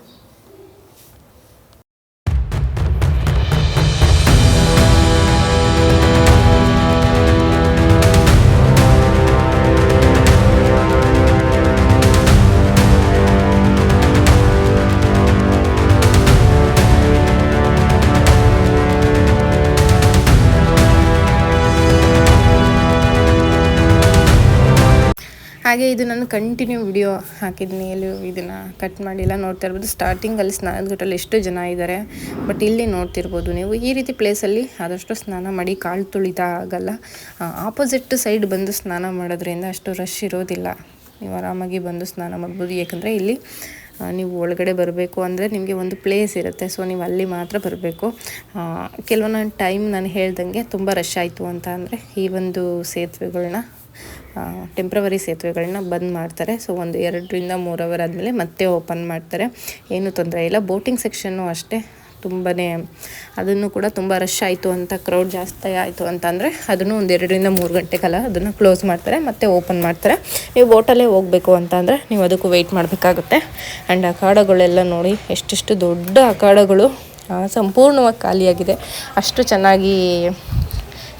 ಹಾಗೆ ಇದು ನಾನು ಕಂಟಿನ್ಯೂ ವಿಡಿಯೋ ಹಾಕಿದ್ದೀನಿ ಎಲ್ಲೂ ಇದನ್ನು ಕಟ್ ಮಾಡಿಲ್ಲ, ನೋಡ್ತಾ ಇರ್ಬೋದು. ಸ್ಟಾರ್ಟಿಂಗಲ್ಲಿ ಸ್ನಾನದ ಘಟ್ಟಲ್ಲಿ ಎಷ್ಟು ಜನ ಇದ್ದಾರೆ ಬಟ್ ಇಲ್ಲಿ ನೋಡ್ತಿರ್ಬೋದು ನೀವು. ಈ ರೀತಿ ಪ್ಲೇಸಲ್ಲಿ ಆದಷ್ಟು ಸ್ನಾನ ಮಾಡಿ ಕಾಳು ತುಳಿತಾ ಆಗಲ್ಲ. ಆಪೋಸಿಟ್ ಸೈಡ್ ಬಂದು ಸ್ನಾನ ಮಾಡೋದ್ರಿಂದ ಅಷ್ಟು ರಶ್ ಇರೋದಿಲ್ಲ. ನೀವು ಆರಾಮಾಗಿ ಬಂದು ಸ್ನಾನ ಮಾಡ್ಬೋದು. ಯಾಕಂದರೆ ಇಲ್ಲಿ ನೀವು ಒಳಗಡೆ ಬರಬೇಕು ಅಂದರೆ ನಿಮಗೆ ಒಂದು ಪ್ಲೇಸ್ ಇರುತ್ತೆ. ಸೊ ನೀವು ಅಲ್ಲಿ ಮಾತ್ರ ಬರಬೇಕು. ಕೆಲವೊಂದು ಟೈಮ್ ನಾನು ಹೇಳ್ದಂಗೆ ತುಂಬ ರಶ್ ಆಯಿತು ಅಂತ ಅಂದರೆ ಈ ಒಂದು ಸೇತುವೆಗಳನ್ನ ಟೆಂಪ್ರವರಿ ಸೇತುವೆಗಳನ್ನ ಬಂದ್ ಮಾಡ್ತಾರೆ. ಸೊ ಒಂದು ಎರಡರಿಂದ ಮೂರು ಅವರ್ ಆದಮೇಲೆ ಮತ್ತೆ ಓಪನ್ ಮಾಡ್ತಾರೆ. ಏನೂ ತೊಂದರೆ ಇಲ್ಲ. ಬೋಟಿಂಗ್ ಸೆಕ್ಷನ್ನು ಅಷ್ಟೇ. ತುಂಬಾ ಅದನ್ನು ಕೂಡ ತುಂಬ ರಶ್ ಆಯಿತು ಅಂತ ಕ್ರೌಡ್ ಜಾಸ್ತಿ ಆಯಿತು ಅಂತಂದರೆ ಅದನ್ನು ಒಂದು ಎರಡರಿಂದ ಮೂರು ಗಂಟೆ ಕಾಲ ಅದನ್ನು ಕ್ಲೋಸ್ ಮಾಡ್ತಾರೆ, ಮತ್ತೆ ಓಪನ್ ಮಾಡ್ತಾರೆ. ನೀವು ಬೋಟಲ್ಲೇ ಹೋಗಬೇಕು ಅಂತ ಅಂದರೆ ನೀವು ಅದಕ್ಕೂ ವೆಯ್ಟ್ ಮಾಡಬೇಕಾಗುತ್ತೆ. ಆ್ಯಂಡ್ ಅಖಾಡಗಳೆಲ್ಲ ನೋಡಿ ಎಷ್ಟೆಷ್ಟು ದೊಡ್ಡ ಅಖಾಡಗಳು ಸಂಪೂರ್ಣವಾಗಿ ಖಾಲಿಯಾಗಿದೆ. ಅಷ್ಟು ಚೆನ್ನಾಗಿ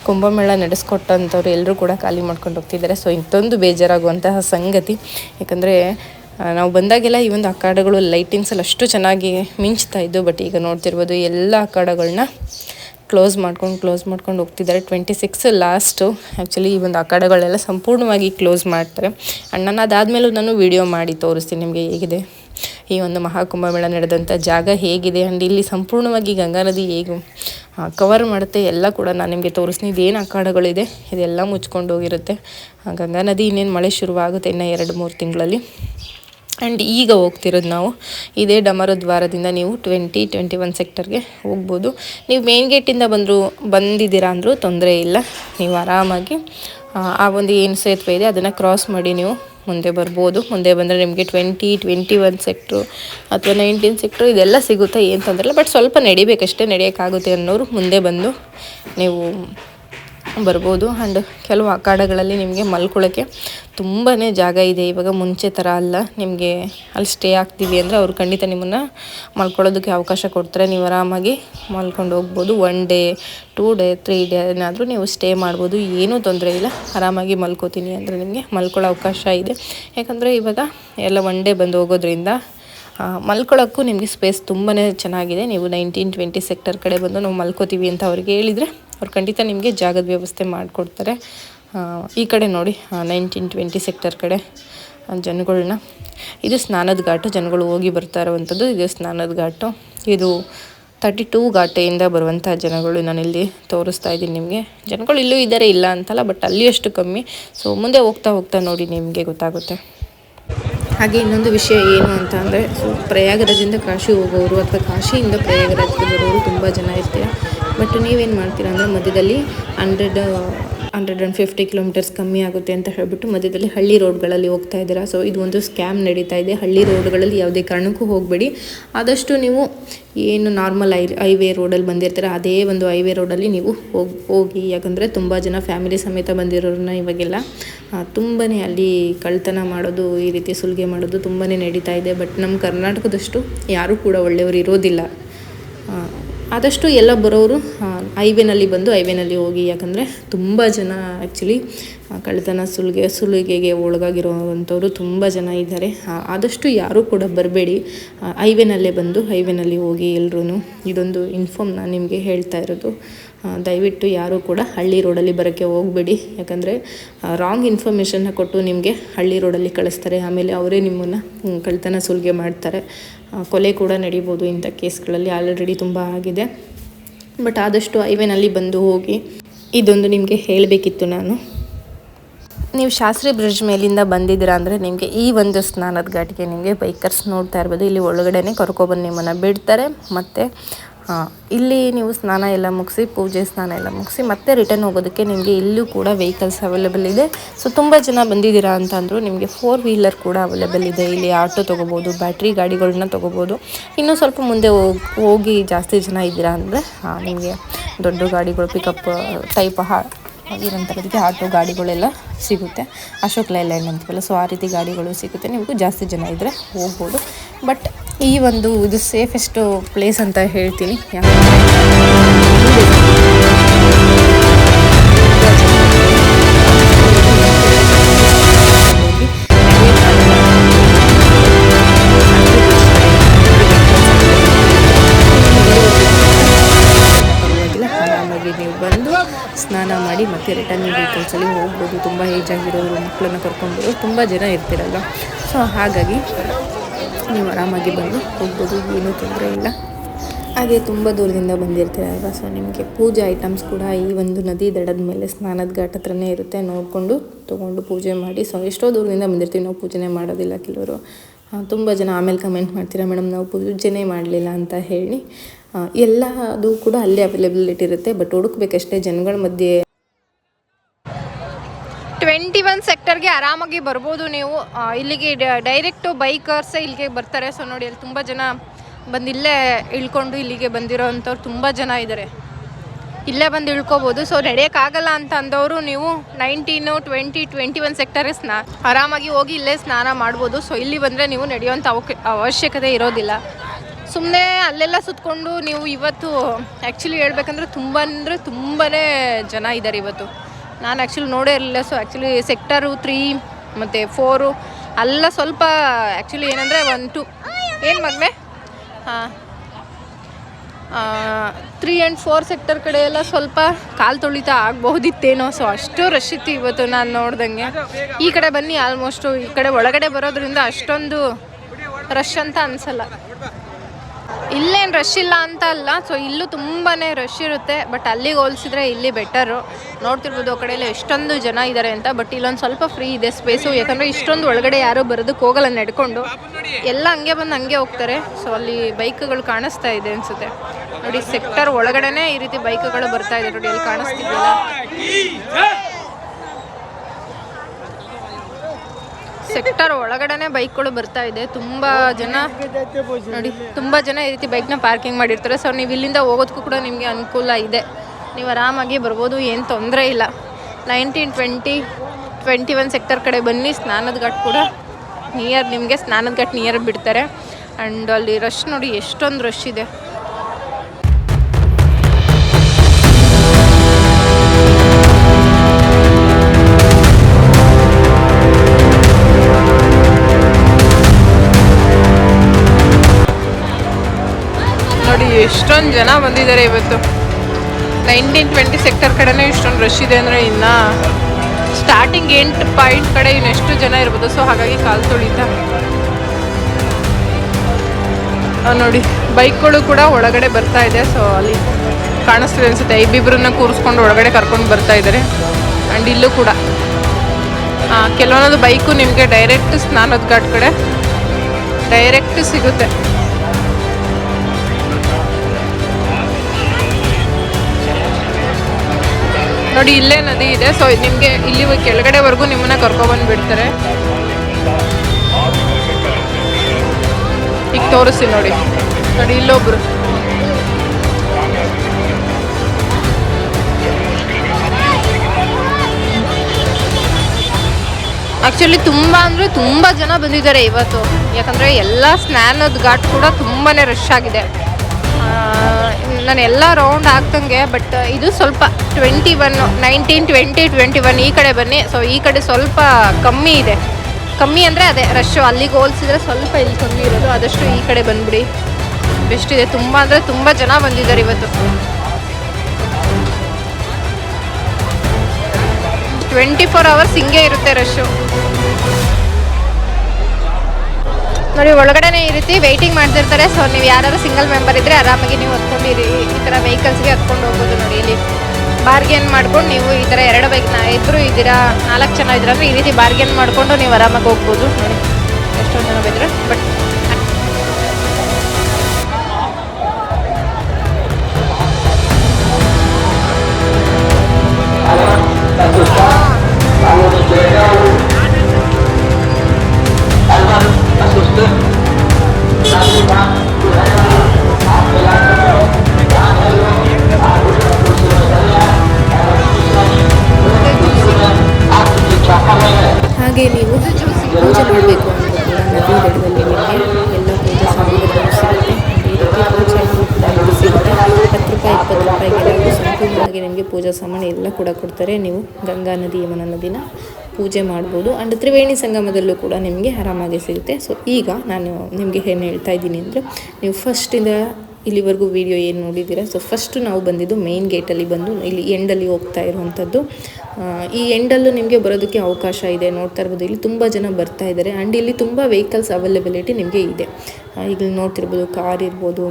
ಕುಂಭಮೇಳ ನಡೆಸ್ಕೊಟ್ಟಂಥವ್ರು ಎಲ್ಲರೂ ಕೂಡ ಖಾಲಿ ಮಾಡ್ಕೊಂಡು ಹೋಗ್ತಿದ್ದಾರೆ. ಸೊ ಇಂಥೊಂದು ಬೇಜಾರಾಗುವಂತಹ ಸಂಗತಿ. ಯಾಕಂದರೆ ನಾವು ಬಂದಾಗೆಲ್ಲ ಈ ಒಂದು ಅಖಾಡಗಳು ಲೈಟಿಂಗ್ಸಲ್ಲಿ ಅಷ್ಟು ಚೆನ್ನಾಗಿ ಮಿಂಚ್ತಾ ಇದ್ದು ಬಟ್ ಈಗ ನೋಡ್ತಿರ್ಬೋದು ಎಲ್ಲ ಅಖಾಡಗಳನ್ನ ಕ್ಲೋಸ್ ಮಾಡ್ಕೊಂಡು ಕ್ಲೋಸ್ ಮಾಡ್ಕೊಂಡು ಹೋಗ್ತಿದ್ದಾರೆ. ಟ್ವೆಂಟಿ ಸಿಕ್ಸ್ ಲಾಸ್ಟು ಆ್ಯಕ್ಚುಲಿ ಈ ಒಂದು ಅಖಾಡಗಳೆಲ್ಲ ಸಂಪೂರ್ಣವಾಗಿ ಕ್ಲೋಸ್ ಮಾಡ್ತಾರೆ. ಅಣ್ಣನ ಅದಾದಮೇಲೂ ನಾನು ವೀಡಿಯೋ ಮಾಡಿ ತೋರಿಸ್ತೀನಿ, ನಿಮಗೆ ಹೇಗಿದೆ? ಈ ಒಂದು ಮಹಾಕುಂಭಮೇಳ ನಡೆದಂಥ ಜಾಗ ಹೇಗಿದೆ? ಆ್ಯಂಡ್ ಇಲ್ಲಿ ಸಂಪೂರ್ಣವಾಗಿ ಗಂಗಾ ನದಿ ಹೇಗೆ ಕವರ್ ಮಾಡುತ್ತೆ ಎಲ್ಲ ಕೂಡ ನಾನು ನಿಮಗೆ ತೋರಿಸ್ತೀನಿ. ಇದೇನು ಅಖಾಡಗಳಿದೆ? ಇದೆಲ್ಲ ಮುಚ್ಕೊಂಡು ಹೋಗಿರುತ್ತೆ. ಗಂಗಾ ನದಿ ಇನ್ನೇನು ಮಳೆ ಶುರುವಾಗುತ್ತೆ ಇನ್ನು ಎರಡು, ಮೂರು ತಿಂಗಳಲ್ಲಿ. ಆ್ಯಂಡ್ ಈಗ ಹೋಗ್ತಿರೋದು ನಾವು ಇದೇ ಡಮರ ದ್ವಾರದಿಂದ ನೀವು ಟ್ವೆಂಟಿ ಟ್ವೆಂಟಿ ಒನ್ ಸೆಕ್ಟರ್ಗೆ ಹೋಗ್ಬೋದು. ನೀವು ಮೇನ್ ಗೇಟಿಂದ ಬಂದರೂ, ಬಂದಿದ್ದೀರಾ ಅಂದರೂ ತೊಂದರೆ ಇಲ್ಲ. ನೀವು ಆರಾಮಾಗಿ ಆ, ಒಂದು ಏನು ಸೇತುವೆ ಇದೆ ಅದನ್ನು ಕ್ರಾಸ್ ಮಾಡಿ ನೀವು ಮುಂದೆ ಬರ್ಬೋದು. ಮುಂದೆ ಬಂದರೆ ನಿಮಗೆ ಟ್ವೆಂಟಿ ಟ್ವೆಂಟಿ ಒನ್ ಸೆಕ್ಟ್ರು ಅಥವಾ ನೈನ್ಟೀನ್ ಸೆಕ್ಟ್ರು ಇದೆಲ್ಲ ಸಿಗುತ್ತೆ ಏನು ತೊಂದರೆ ಇಲ್ಲ. ಬಟ್ ಸ್ವಲ್ಪ ನಡಿಬೇಕಷ್ಟೇ ನಡೆಯೋಕ್ಕಾಗುತ್ತೆ ಅನ್ನೋರು ಮುಂದೆ ಬಂದು ನೀವು ಬರ್ಬೋದು. ಆ್ಯಂಡ್ ಕೆಲವು ಅಖಾಡಗಳಲ್ಲಿ ನಿಮಗೆ ಮಲ್ಕೊಳ್ಳೋಕ್ಕೆ ತುಂಬಾ ಜಾಗ ಇದೆ. ಇವಾಗ ಮುಂಚೆ ಥರ ಅಲ್ಲ. ನಿಮಗೆ ಅಲ್ಲಿ ಸ್ಟೇ ಆಗ್ತೀವಿ ಅಂದರೆ ಅವ್ರು ಖಂಡಿತ ನಿಮ್ಮನ್ನು ಮಲ್ಕೊಳ್ಳೋದಕ್ಕೆ ಅವಕಾಶ ಕೊಡ್ತಾರೆ. ನೀವು ಆರಾಮಾಗಿ ಮಲ್ಕೊಂಡು ಹೋಗ್ಬೋದು. One day two day three day ಏನಾದರೂ ನೀವು ಸ್ಟೇ ಮಾಡ್ಬೋದು. ಏನೂ ತೊಂದರೆ ಇಲ್ಲ. ಆರಾಮಾಗಿ ಮಲ್ಕೋತೀನಿ ಅಂದರೆ ನಿಮಗೆ ಮಲ್ಕೊಳ್ಳೋ ಅವಕಾಶ ಇದೆ. ಯಾಕಂದರೆ ಇವಾಗ ಎಲ್ಲ ಒನ್ ಡೇ ಬಂದು ಹೋಗೋದ್ರಿಂದ ಮಲ್ಕೊಳ್ಳೋಕ್ಕೂ ನಿಮಗೆ ಸ್ಪೇಸ್ ತುಂಬಾ ಚೆನ್ನಾಗಿದೆ. ನೀವು ನೈನ್ಟೀನ್ ಟ್ವೆಂಟಿ ಸೆಕ್ಟರ್ ಕಡೆ ಬಂದು ನಾವು ಮಲ್ಕೋತೀವಿ ಅಂತ ಅವ್ರಿಗೆ ಹೇಳಿದರೆ ಅವ್ರು ಖಂಡಿತ ನಿಮಗೆ ಜಾಗದ ವ್ಯವಸ್ಥೆ ಮಾಡಿಕೊಡ್ತಾರೆ. ಈ ಕಡೆ ನೋಡಿ ನೈನ್ಟೀನ್ ಟ್ವೆಂಟಿ ಸೆಕ್ಟರ್ ಕಡೆ ಜನಗಳನ್ನ ಇದು ಸ್ನಾನದ ಘಾಟು, ಜನಗಳು ಹೋಗಿ ಬರ್ತಾ ಇರುವಂಥದ್ದು ಇದು ಸ್ನಾನದ ಘಾಟು. ಇದು ತರ್ಟಿ ಟೂ ಘಾಟೆಯಿಂದ ಬರುವಂಥ ಜನಗಳು ನಾನಿಲ್ಲಿ ತೋರಿಸ್ತಾ ಇದ್ದೀನಿ ನಿಮಗೆ. ಜನಗಳು ಇಲ್ಲೂ ಇದ್ದಾರೆ ಇಲ್ಲ ಅಂತಲ್ಲ ಬಟ್ ಅಲ್ಲಿ ಅಷ್ಟು ಕಮ್ಮಿ. ಸೊ ಮುಂದೆ ಹೋಗ್ತಾ ಹೋಗ್ತಾ ನೋಡಿ ನಿಮಗೆ ಗೊತ್ತಾಗುತ್ತೆ. ಹಾಗೆ ಇನ್ನೊಂದು ವಿಷಯ ಏನು ಅಂತ ಅಂದರೆ ಪ್ರಯಾಗರಾಜಿಂದ ಕಾಶಿ ಹೋಗೋರು ಅಥವಾ ಕಾಶಿಯಿಂದ ಪ್ರಯಾಗರಾಜ್ಗೆ ಬರೋರು ತುಂಬ ಜನ ಇರ್ತೀರ. ಬಟ್ ನೀವೇನು ಮಾಡ್ತೀರ ಅಂದರೆ ಮಧ್ಯದಲ್ಲಿ hundred hundred and fifty kilometres ಕಮ್ಮಿ ಆಗುತ್ತೆ ಅಂತ ಹೇಳ್ಬಿಟ್ಟು ಮಧ್ಯದಲ್ಲಿ ಹಳ್ಳಿ ರೋಡ್ಗಳಲ್ಲಿ ಹೋಗ್ತಾ ಇದ್ದೀರಾ. ಸೊ ಇದು ಒಂದು ಸ್ಕ್ಯಾಮ್ ನಡೀತಾ ಇದೆ. ಹಳ್ಳಿ ರೋಡ್ಗಳಲ್ಲಿ ಯಾವುದೇ ಕಾರಣಕ್ಕೂ ಹೋಗಬೇಡಿ. ಆದಷ್ಟು ನೀವು ಏನು ನಾರ್ಮಲ್ ಐ ಹೈವೇ ರೋಡಲ್ಲಿ ಬಂದಿರ್ತೀರ, ಅದೇ ಒಂದು ಹೈವೇ ರೋಡಲ್ಲಿ ನೀವು ಹೋಗಿ ಹೋಗಿ. ಯಾಕಂದರೆ ತುಂಬ ಜನ ಫ್ಯಾಮಿಲಿ ಸಮೇತ ಬಂದಿರೋರನ್ನ ಇವಾಗೆಲ್ಲ ತುಂಬಾ ಅಲ್ಲಿ ಕಳ್ತನ ಮಾಡೋದು, ಈ ರೀತಿ ಸುಲಿಗೆ ಮಾಡೋದು ತುಂಬಾ ನಡೀತಾ ಇದೆ. ಬಟ್ ನಮ್ಮ ಕರ್ನಾಟಕದಷ್ಟು ಯಾರೂ ಕೂಡ ಒಳ್ಳೆಯವರು ಇರೋದಿಲ್ಲ. ಆದಷ್ಟು ಎಲ್ಲ ಬರೋರು ಹೈವೇನಲ್ಲಿ ಬಂದು ಹೈವೇನಲ್ಲಿ ಹೋಗಿ ಯಾಕಂದರೆ ತುಂಬ ಜನ ಆ್ಯಕ್ಚುಲಿ ಕಳ್ಳತನ ಸುಲಿಗೆ, ಸುಲಿಗೆಗೆ ಒಳಗಾಗಿರೋವಂಥವ್ರು ತುಂಬ ಜನ ಇದ್ದಾರೆ. ಆದಷ್ಟು ಯಾರೂ ಕೂಡ ಬರಬೇಡಿ. ಹೈವೇನಲ್ಲೇ ಬಂದು ಹೈವೇನಲ್ಲಿ ಹೋಗಿ ಎಲ್ಲರೂ ಇದೊಂದು ಇನ್ಫಾರ್ಮ್ ನಾನು ನಿಮಗೆ ಹೇಳ್ತಾ ಇರೋದು. ದಯವಿಟ್ಟು ಯಾರೂ ಕೂಡ ಹಳ್ಳಿ ರೋಡಲ್ಲಿ ಬರೋಕ್ಕೆ ಹೋಗಬೇಡಿ. ಯಾಕಂದರೆ ರಾಂಗ್ ಇನ್ಫಾರ್ಮೇಷನ್ನ ಕೊಟ್ಟು ನಿಮಗೆ ಹಳ್ಳಿ ರೋಡಲ್ಲಿ ಕಳಿಸ್ತಾರೆ. ಆಮೇಲೆ ಅವರೇ ನಿಮ್ಮನ್ನು ಕಳ್ಳತನ ಕಳ್ತನ ಸುಲಿಗೆ ಮಾಡ್ತಾರೆ. ಕೊಲೆ ಕೂಡ ನಡೀಬೋದು ಇಂಥ ಕೇಸ್ಗಳಲ್ಲಿ ಆಲ್ರೆಡಿ ತುಂಬ ಆಗಿದೆ. ಬಟ್ ಆದಷ್ಟು ಹೈವೇನಲ್ಲಿ ಬಂದು ಹೋಗಿ ಇದೊಂದು ನಿಮಗೆ ಹೇಳಬೇಕಿತ್ತು ನಾನು. ನೀವು ಶಾಸ್ತ್ರಿ ಬ್ರಿಡ್ಜ್ ಮೇಲಿಂದ ಬಂದಿದ್ದೀರಾ ಅಂದರೆ ನಿಮಗೆ ಈ ಒಂದು ಸ್ನಾನದ ಘಾಟಿಗೆ ನಿಮಗೆ ಬೈಕರ್ಸ್ ನೋಡ್ತಾ ಇರ್ಬೋದು. ಇಲ್ಲಿ ಒಳಗಡೆನೆ ಕರ್ಕೊಬಂದು ನಿಮ್ಮನ್ನು ಬಿಡ್ತಾರೆ. ಮತ್ತು ಇಲ್ಲಿ ನೀವು ಸ್ನಾನ ಎಲ್ಲ ಮುಗಿಸಿ, ಪೂಜೆ ಸ್ನಾನ ಎಲ್ಲ ಮುಗಿಸಿ ಮತ್ತೆ ರಿಟರ್ನ್ ಹೋಗೋದಕ್ಕೆ ನಿಮಗೆ ಇಲ್ಲೂ ಕೂಡ ವೆಹಿಕಲ್ಸ್ ಅವೈಲೇಬಲ್ ಇದೆ. ಸೊ ತುಂಬ ಜನ ಬಂದಿದ್ದೀರಾ ಅಂತ ಅಂದರು ನಿಮಗೆ ಫೋರ್ ವೀಲರ್ ಕೂಡ ಅವೈಲೇಬಲ್ ಇದೆ. ಇಲ್ಲಿ ಆಟೋ ತೊಗೋಬೋದು ಬ್ಯಾಟ್ರಿ ಗಾಡಿಗಳನ್ನ ತೊಗೋಬೋದು. ಇನ್ನೂ ಸ್ವಲ್ಪ ಮುಂದೆ ಹೋಗಿ ಜಾಸ್ತಿ ಜನ ಇದ್ದೀರಾ ಅಂದರೆ ನಿಮಗೆ ದೊಡ್ಡ ಗಾಡಿಗಳು ಪಿಕಪ್ ಟೈಪ್ ಅದಕ್ಕೆ ಆಟೋ ಗಾಡಿಗಳೆಲ್ಲ ಸಿಗುತ್ತೆ. ಅಶೋಕ್ ಲೈಲ್ಯಾಂಡ್ ಅಂತೀವಲ್ಲ ಸೊ ಆ ರೀತಿ ಗಾಡಿಗಳು ಸಿಗುತ್ತೆ. ನಿಮಗೂ ಜಾಸ್ತಿ ಜನ ಇದ್ದರೆ ಹೋಗ್ಬೋದು. ಬಟ್ ಈ ಒಂದು ಇದು ಸೇಫೆಸ್ಟು ಪ್ಲೇಸ್ ಅಂತ ಹೇಳ್ತೀನಿ. ಮತ್ತೆ ರಿಟರ್ನ್ ವೆಹಿಕಲ್ಸಲ್ಲಿ ಹೋಗ್ಬೋದು. ತುಂಬ ಏಜ್ ಆಗಿರೋರು, ಮಕ್ಕಳನ್ನ ಕರ್ಕೊಂಡು ತುಂಬ ಜನ ಇರ್ತಿರಲ್ಲ ಸೊ ಹಾಗಾಗಿ ನೀವು ಆರಾಮಾಗಿ ಬಂದು ಹೋಗ್ಬೋದು, ಏನೂ ತೊಂದರೆ ಇಲ್ಲ. ಹಾಗೆ ತುಂಬ ದೂರದಿಂದ ಬಂದಿರ್ತೀರಲ್ವ? ಸೊ ನಿಮಗೆ ಪೂಜೆ ಐಟಮ್ಸ್ ಕೂಡ ಈ ಒಂದು ನದಿ ದಡದ ಮೇಲೆ ಸ್ನಾನದ ಘಾಟ್ ಹತ್ರನೇ ಇರುತ್ತೆ. ನೋಡಿಕೊಂಡು ತೊಗೊಂಡು ಪೂಜೆ ಮಾಡಿ. ಸೊ ಎಷ್ಟೋ ದೂರದಿಂದ ಬಂದಿರ್ತೀವಿ. ನಾವು ಪೂಜೆನೇ ಮಾಡೋದಿಲ್ಲ ಕೆಲವರು. ತುಂಬ ಜನ ಆಮೇಲೆ ಕಮೆಂಟ್ ಮಾಡ್ತೀರಾ, ಮೇಡಮ್, ನಾವು ಪೂಜೆನೇ ಮಾಡಲಿಲ್ಲ ಅಂತ ಹೇಳಿ. ಎಲ್ಲದು ಕೂಡ ಅಲ್ಲೇ ಅವೈಲೇಬಿಲಿಟಿ ಇರುತ್ತೆ. ಬಟ್ ಹುಡುಕ್ಬೇಕಷ್ಟೇ ಜನಗಳ ಮಧ್ಯೆ ಟ್ವೆಂಟಿ ಒನ್ ಸೆಕ್ಟರ್ಗೆ ಆರಾಮಾಗಿ ಬರ್ಬೋದು ನೀವು. ಇಲ್ಲಿಗೆ ಡೈರೆಕ್ಟು ಬೈಕರ್ಸೇ ಇಲ್ಲಿಗೆ ಬರ್ತಾರೆ. ಸೊ ನೋಡಿ, ಅಲ್ಲಿ ತುಂಬ ಜನ ಬಂದು ಇಲ್ಲೇ ಇಳ್ಕೊಂಡು ಇಲ್ಲಿಗೆ ಬಂದಿರೋ ಅಂಥವ್ರು ತುಂಬ ಜನ ಇದ್ದಾರೆ ಇಲ್ಲೇ ಬಂದು ಇಳ್ಕೊಬೋದು. ಸೊ ನಡೆಯೋಕ್ಕಾಗಲ್ಲ ಅಂತ ಅಂದವರು ನೀವು ನೈನ್ಟೀನು, ಟ್ವೆಂಟಿ ಟ್ವೆಂಟಿ ಒನ್ ಸೆಕ್ಟರ್ಗೆ ಸ್ನಾ, ಆರಾಮಾಗಿ ಹೋಗಿ ಇಲ್ಲೇ ಸ್ನಾನ ಮಾಡ್ಬೋದು. ಸೊ ಇಲ್ಲಿ ಬಂದರೆ ನೀವು ನಡೆಯುವಂಥ ಅವಶ್ಯಕತೆ ಇರೋದಿಲ್ಲ. ಸುಮ್ಮನೆ ಅಲ್ಲೆಲ್ಲ ಸುತ್ಕೊಂಡು ನೀವು ಇವತ್ತು ಆ್ಯಕ್ಚುಲಿ ಹೇಳ್ಬೇಕಂದ್ರೆ ತುಂಬ ಅಂದರೆ ತುಂಬಾ ಜನ ಇದ್ದಾರೆ ಇವತ್ತು. ನಾನು ಆ್ಯಕ್ಚುಲಿ ನೋಡೇ ಇರಲಿಲ್ಲ. ಸೊ ಆ್ಯಕ್ಚುಲಿ ಸೆಕ್ಟರು ತ್ರೀ ಮತ್ತು ಫೋರು ಅಲ್ಲ ಸ್ವಲ್ಪ ಆ್ಯಕ್ಚುಲಿ ಏನಂದರೆ ಒನ್ ಟು ಏನು ಮಗ್ಮೆ ಹಾಂ. ತ್ರೀ ಆ್ಯಂಡ್ ಫೋರ್ ಸೆಕ್ಟರ್ ಕಡೆ ಎಲ್ಲ ಸ್ವಲ್ಪ ಕಾಲು ತೊಳಿತಾ ಆಗಬಹುದಿತ್ತೇನೋ. ಸೊ ಅಷ್ಟು ರಶ್ ಇತ್ತು ಇವತ್ತು ನಾನು ನೋಡ್ದಂಗೆ. ಈ ಕಡೆ ಬನ್ನಿ ಆಲ್ಮೋಸ್ಟು ಈ ಕಡೆ ಒಳಗಡೆ ಬರೋದ್ರಿಂದ ಅಷ್ಟೊಂದು ರಶ್ ಅಂತ ಅನಿಸಲ್ಲ. ಇಲ್ಲೇನು ರಶ್ ಇಲ್ಲ ಅಂತ ಅಲ್ಲ. ಸೊ ಇಲ್ಲೂ ತುಂಬಾ ರಶ್ ಇರುತ್ತೆ. ಬಟ್ ಅಲ್ಲಿಗೆ ಹೋಲಿಸಿದ್ರೆ ಇಲ್ಲಿ ಬೆಟರು ನೋಡ್ತಿರ್ಬೋದು ಆ ಕಡೆ ಎಲ್ಲ ಎಷ್ಟೊಂದು ಜನ ಇದ್ದಾರೆ ಅಂತ. ಬಟ್ ಇಲ್ಲೊಂದು ಸ್ವಲ್ಪ ಫ್ರೀ ಇದೆ ಸ್ಪೇಸು ಯಾಕಂದರೆ ಇಷ್ಟೊಂದು ಒಳಗಡೆ ಯಾರೂ ಬರೋದಕ್ಕೆ ಹೋಗಲ್ಲ ನಡ್ಕೊಂಡು. ಎಲ್ಲ ಹಂಗೆ ಬಂದು ಹಂಗೆ ಹೋಗ್ತಾರೆ. ಸೊ ಅಲ್ಲಿ ಬೈಕ್ಗಳು ಕಾಣಿಸ್ತಾ ಇದೆ ಅನ್ಸುತ್ತೆ. ನೋಡಿ ಸೆಕ್ಟರ್ ಒಳಗಡೆನೇ ಈ ರೀತಿ ಬೈಕ್ಗಳು ಬರ್ತಾ ಇದೆ. ನೋಡಿ, ಅಲ್ಲಿ ಕಾಣಿಸ್ತಿದೆಯಲ್ಲ. ಸೆಕ್ಟರ್ ಒಳಗಡೆನೆ ಬೈಕ್ಗಳು ಬರ್ತಾ ಇದೆ. ತುಂಬ ಜನ ನೋಡಿ, ತುಂಬ ಜನ ಈ ರೀತಿ ಬೈಕ್ನ ಪಾರ್ಕಿಂಗ್ ಮಾಡಿರ್ತಾರೆ. ಸೊ ನೀವು ಇಲ್ಲಿಂದ ಹೋಗೋದಕ್ಕೂ ಕೂಡ ನಿಮಗೆ ಅನುಕೂಲ ಇದೆ. ನೀವು ಆರಾಮಾಗಿ ಬರ್ಬೋದು, ಏನು ತೊಂದರೆ ಇಲ್ಲ. Nineteen twenty twenty one sector ಕಡೆ ಬನ್ನಿ, ಸ್ನಾನದ ಘಾಟ್ ಕೂಡ ನಿಯರ್ ನಿಮಗೆ ಸ್ನಾನದ ಘಾಟ್ ನಿಯರ್ ಬಿಡ್ತಾರೆ. ಆ್ಯಂಡ್ ಅಲ್ಲಿ ರಶ್ ನೋಡಿ, ಎಷ್ಟೊಂದು ರಶ್ ಇದೆ. ಎಷ್ಟೊಂದು ಜನ ಬಂದಿದ್ದಾರೆ ಇವತ್ತು. ನೈನ್ಟೀನ್ ಟ್ವೆಂಟಿ ಸೆಕ್ಟರ್ ಕಡೆನೇ ಇಷ್ಟೊಂದು ರಶ್ ಇದೆ ಅಂದರೆ ಇನ್ನು ಸ್ಟಾರ್ಟಿಂಗ್ ಎಂಟು ಪಾಯಿಂಟ್ ಕಡೆ ಇನ್ನೆಷ್ಟು ಜನ ಇರ್ಬೋದು. ಸೊ ಹಾಗಾಗಿ ಕಾಲು ತೊಳಿತಾ. ನೋಡಿ, ಬೈಕ್ಗಳು ಕೂಡ ಒಳಗಡೆ ಬರ್ತಾ ಇದೆ. ಸೊ ಅಲ್ಲಿ ಕಾಣಿಸ್ತಿದೆ ಅನಿಸುತ್ತೆ. ಇಬ್ಬಿಬ್ರನ್ನ ಕೂರಿಸ್ಕೊಂಡು ಒಳಗಡೆ ಕರ್ಕೊಂಡು ಬರ್ತಾ ಇದ್ದಾರೆ. ಆ್ಯಂಡ್ ಇಲ್ಲೂ ಕೂಡ. ಕೆಲವೊಂದು ಬೈಕು ನಿಮಗೆ ಡೈರೆಕ್ಟ್ ಸ್ನಾನದ ಘಾಟ್ ಕಡೆ ಡೈರೆಕ್ಟ್ ಸಿಗುತ್ತೆ. ನೋಡಿ, ಇಲ್ಲೇ ನದಿ ಇದೆ. ಸೊ ನಿಮಗೆ ಇಲ್ಲಿ ಕೆಳಗಡೆವರೆಗೂ ನಿಮ್ಮನ್ನ ಕರ್ಕೊಬಂದು ಬಿಡ್ತಾರೆ ಈಗ ತೋರಿಸಿ ನೋಡಿ. ನೋಡಿ, ಇಲ್ಲೊಬ್ರು. ಆ್ಯಕ್ಚುಲಿ ತುಂಬ ಅಂದರೆ ತುಂಬ ಜನ ಬಂದಿದ್ದಾರೆ ಇವತ್ತು. ಯಾಕಂದರೆ ಎಲ್ಲ ಸ್ನಾನದ ಘಾಟ್ ಕೂಡ ತುಂಬಾ ರಶ್ ಆಗಿದೆ. ನಾನು ಎಲ್ಲ ರೌಂಡ್ ಆಗ್ತಂಗೆ ಬಟ್ ಇದು ಸ್ವಲ್ಪ twenty one nineteen twenty twenty one ಈ ಕಡೆ ಬನ್ನಿ. ಸೊ ಈ ಕಡೆ ಸ್ವಲ್ಪ ಕಮ್ಮಿ ಇದೆ. ಕಮ್ಮಿ ಅಂದರೆ ಅದೇ ರಶ್ಶು ಅಲ್ಲಿಗೆ ಹೋಲಿಸಿದ್ರೆ ಸ್ವಲ್ಪ ಇಲ್ಲಿ ಕಮ್ಮಿ ಇರೋದು. ಆದಷ್ಟು ಈ ಕಡೆ ಬಂದ್ಬಿಡಿ. ಇದೆ. ತುಂಬ ಅಂದರೆ ತುಂಬ ಜನ ಬಂದಿದ್ದಾರೆ ಇವತ್ತು. ಟ್ವೆಂಟಿ ಫೋರ್ ಅವರ್ಸ್ ಹಿಂಗೆ ಇರುತ್ತೆ ರಶ್ಶು ನೋಡಿ ಒಳಗಡೆನೆ ಈ ರೀತಿ ವೆಯ್ಟಿಂಗ್ ಮಾಡ್ತಿರ್ತಾರೆ ಸೊ ನೀವು ಯಾರು ಸಿಂಗಲ್ ಮೆಂಬರ್ ಇದ್ರೆ ಆರಾಮಾಗಿ ನೀವು ಹೊತ್ಕೊಂಡಿರಿ ಈ ಥರ ವೆಹಿಕಲ್ಸ್ಗೆ ಹತ್ಕೊಂಡು ಹೋಗ್ಬೋದು ನೋಡಿ ಇಲ್ಲಿ ಬಾರ್ಗೇನ್ ಮಾಡ್ಕೊಂಡು ನೀವು ಈ ಥರ ಎರಡು ಬೈಕ್ ನಾ ಇಬ್ಬರು ಇದ್ದೀರಾ ನಾಲ್ಕು ಜನ ಇದ್ದೀರಾ ಈ ರೀತಿ ಬಾರ್ಗೇನ್ ಮಾಡಿಕೊಂಡು ನೀವು ಆರಾಮಾಗಿ ಹೋಗ್ಬೋದು ನೋಡಿ ಎಷ್ಟೊಂದು ಜನ ಬಿದ್ದರೆ ಬಟ್ ಹಾಗೆ ನೀವು ಪೂಜೆ ಮಾಡಬೇಕು ಅಂತ ಕೂಡ ನದಿ ನಿಮಗೆ ಎಲ್ಲ ಪೂಜೆ ಸಾಮಗ್ರಿಗಳು ಸಿಗುತ್ತೆ. ಈ ರೀತಿ ಪೂಜೆ ಸಿಗುತ್ತೆ ಹತ್ತು ರೂಪಾಯಿ, ಇಪ್ಪತ್ತು ರೂಪಾಯಿಗೆಲ್ಲ ಸಂಪೂರ್ಣವಾಗಿ ನಿಮಗೆ ಪೂಜಾ ಸಾಮಾನು ಎಲ್ಲ ಕೂಡ ಕೊಡ್ತಾರೆ. ನೀವು ಗಂಗಾ ನದಿ ಯಮನ ನದಿನ ಪೂಜೆ ಮಾಡ್ಬೋದು ಆ್ಯಂಡ್ ತ್ರಿವೇಣಿ ಸಂಗಮದಲ್ಲೂ ಕೂಡ ನಿಮಗೆ ಆರಾಮಾಗಿ ಸಿಗುತ್ತೆ. ಸೊ ಈಗ ನಾನು ನಿಮಗೆ ಏನು ಹೇಳ್ತಾ ಇದ್ದೀನಿ ಅಂದರೆ, ನೀವು ಫಸ್ಟಿಂದ ಇಲ್ಲಿವರೆಗೂ ವಿಡಿಯೋ ಏನು ನೋಡಿದ್ದೀರಾ? ಸೊ ಫಸ್ಟ್ ನಾವು ಬಂದಿದ್ದು ಮೇನ್ ಗೇಟಲ್ಲಿ ಬಂದು ಇಲ್ಲಿ ಎಂಡಲ್ಲಿ ಹೋಗ್ತಾ ಇರುವಂಥದ್ದು. ಈ ಎಂಡಲ್ಲೂ ನಿಮಗೆ ಬರೋದಕ್ಕೆ ಅವಕಾಶ ಇದೆ, ನೋಡ್ತಾ ಇರ್ಬೋದು. ಇಲ್ಲಿ ತುಂಬ ಜನ ಬರ್ತಾ ಇದ್ದಾರೆ ಆ್ಯಂಡ್ ಇಲ್ಲಿ ತುಂಬ ವೆಹಿಕಲ್ಸ್ ಅವೈಲಬಿಲಿಟಿ ನಿಮಗೆ ಇದೆ. ಈಗ ನೋಡ್ತಿರ್ಬೋದು ಕಾರ್ ಇರ್ಬೋದು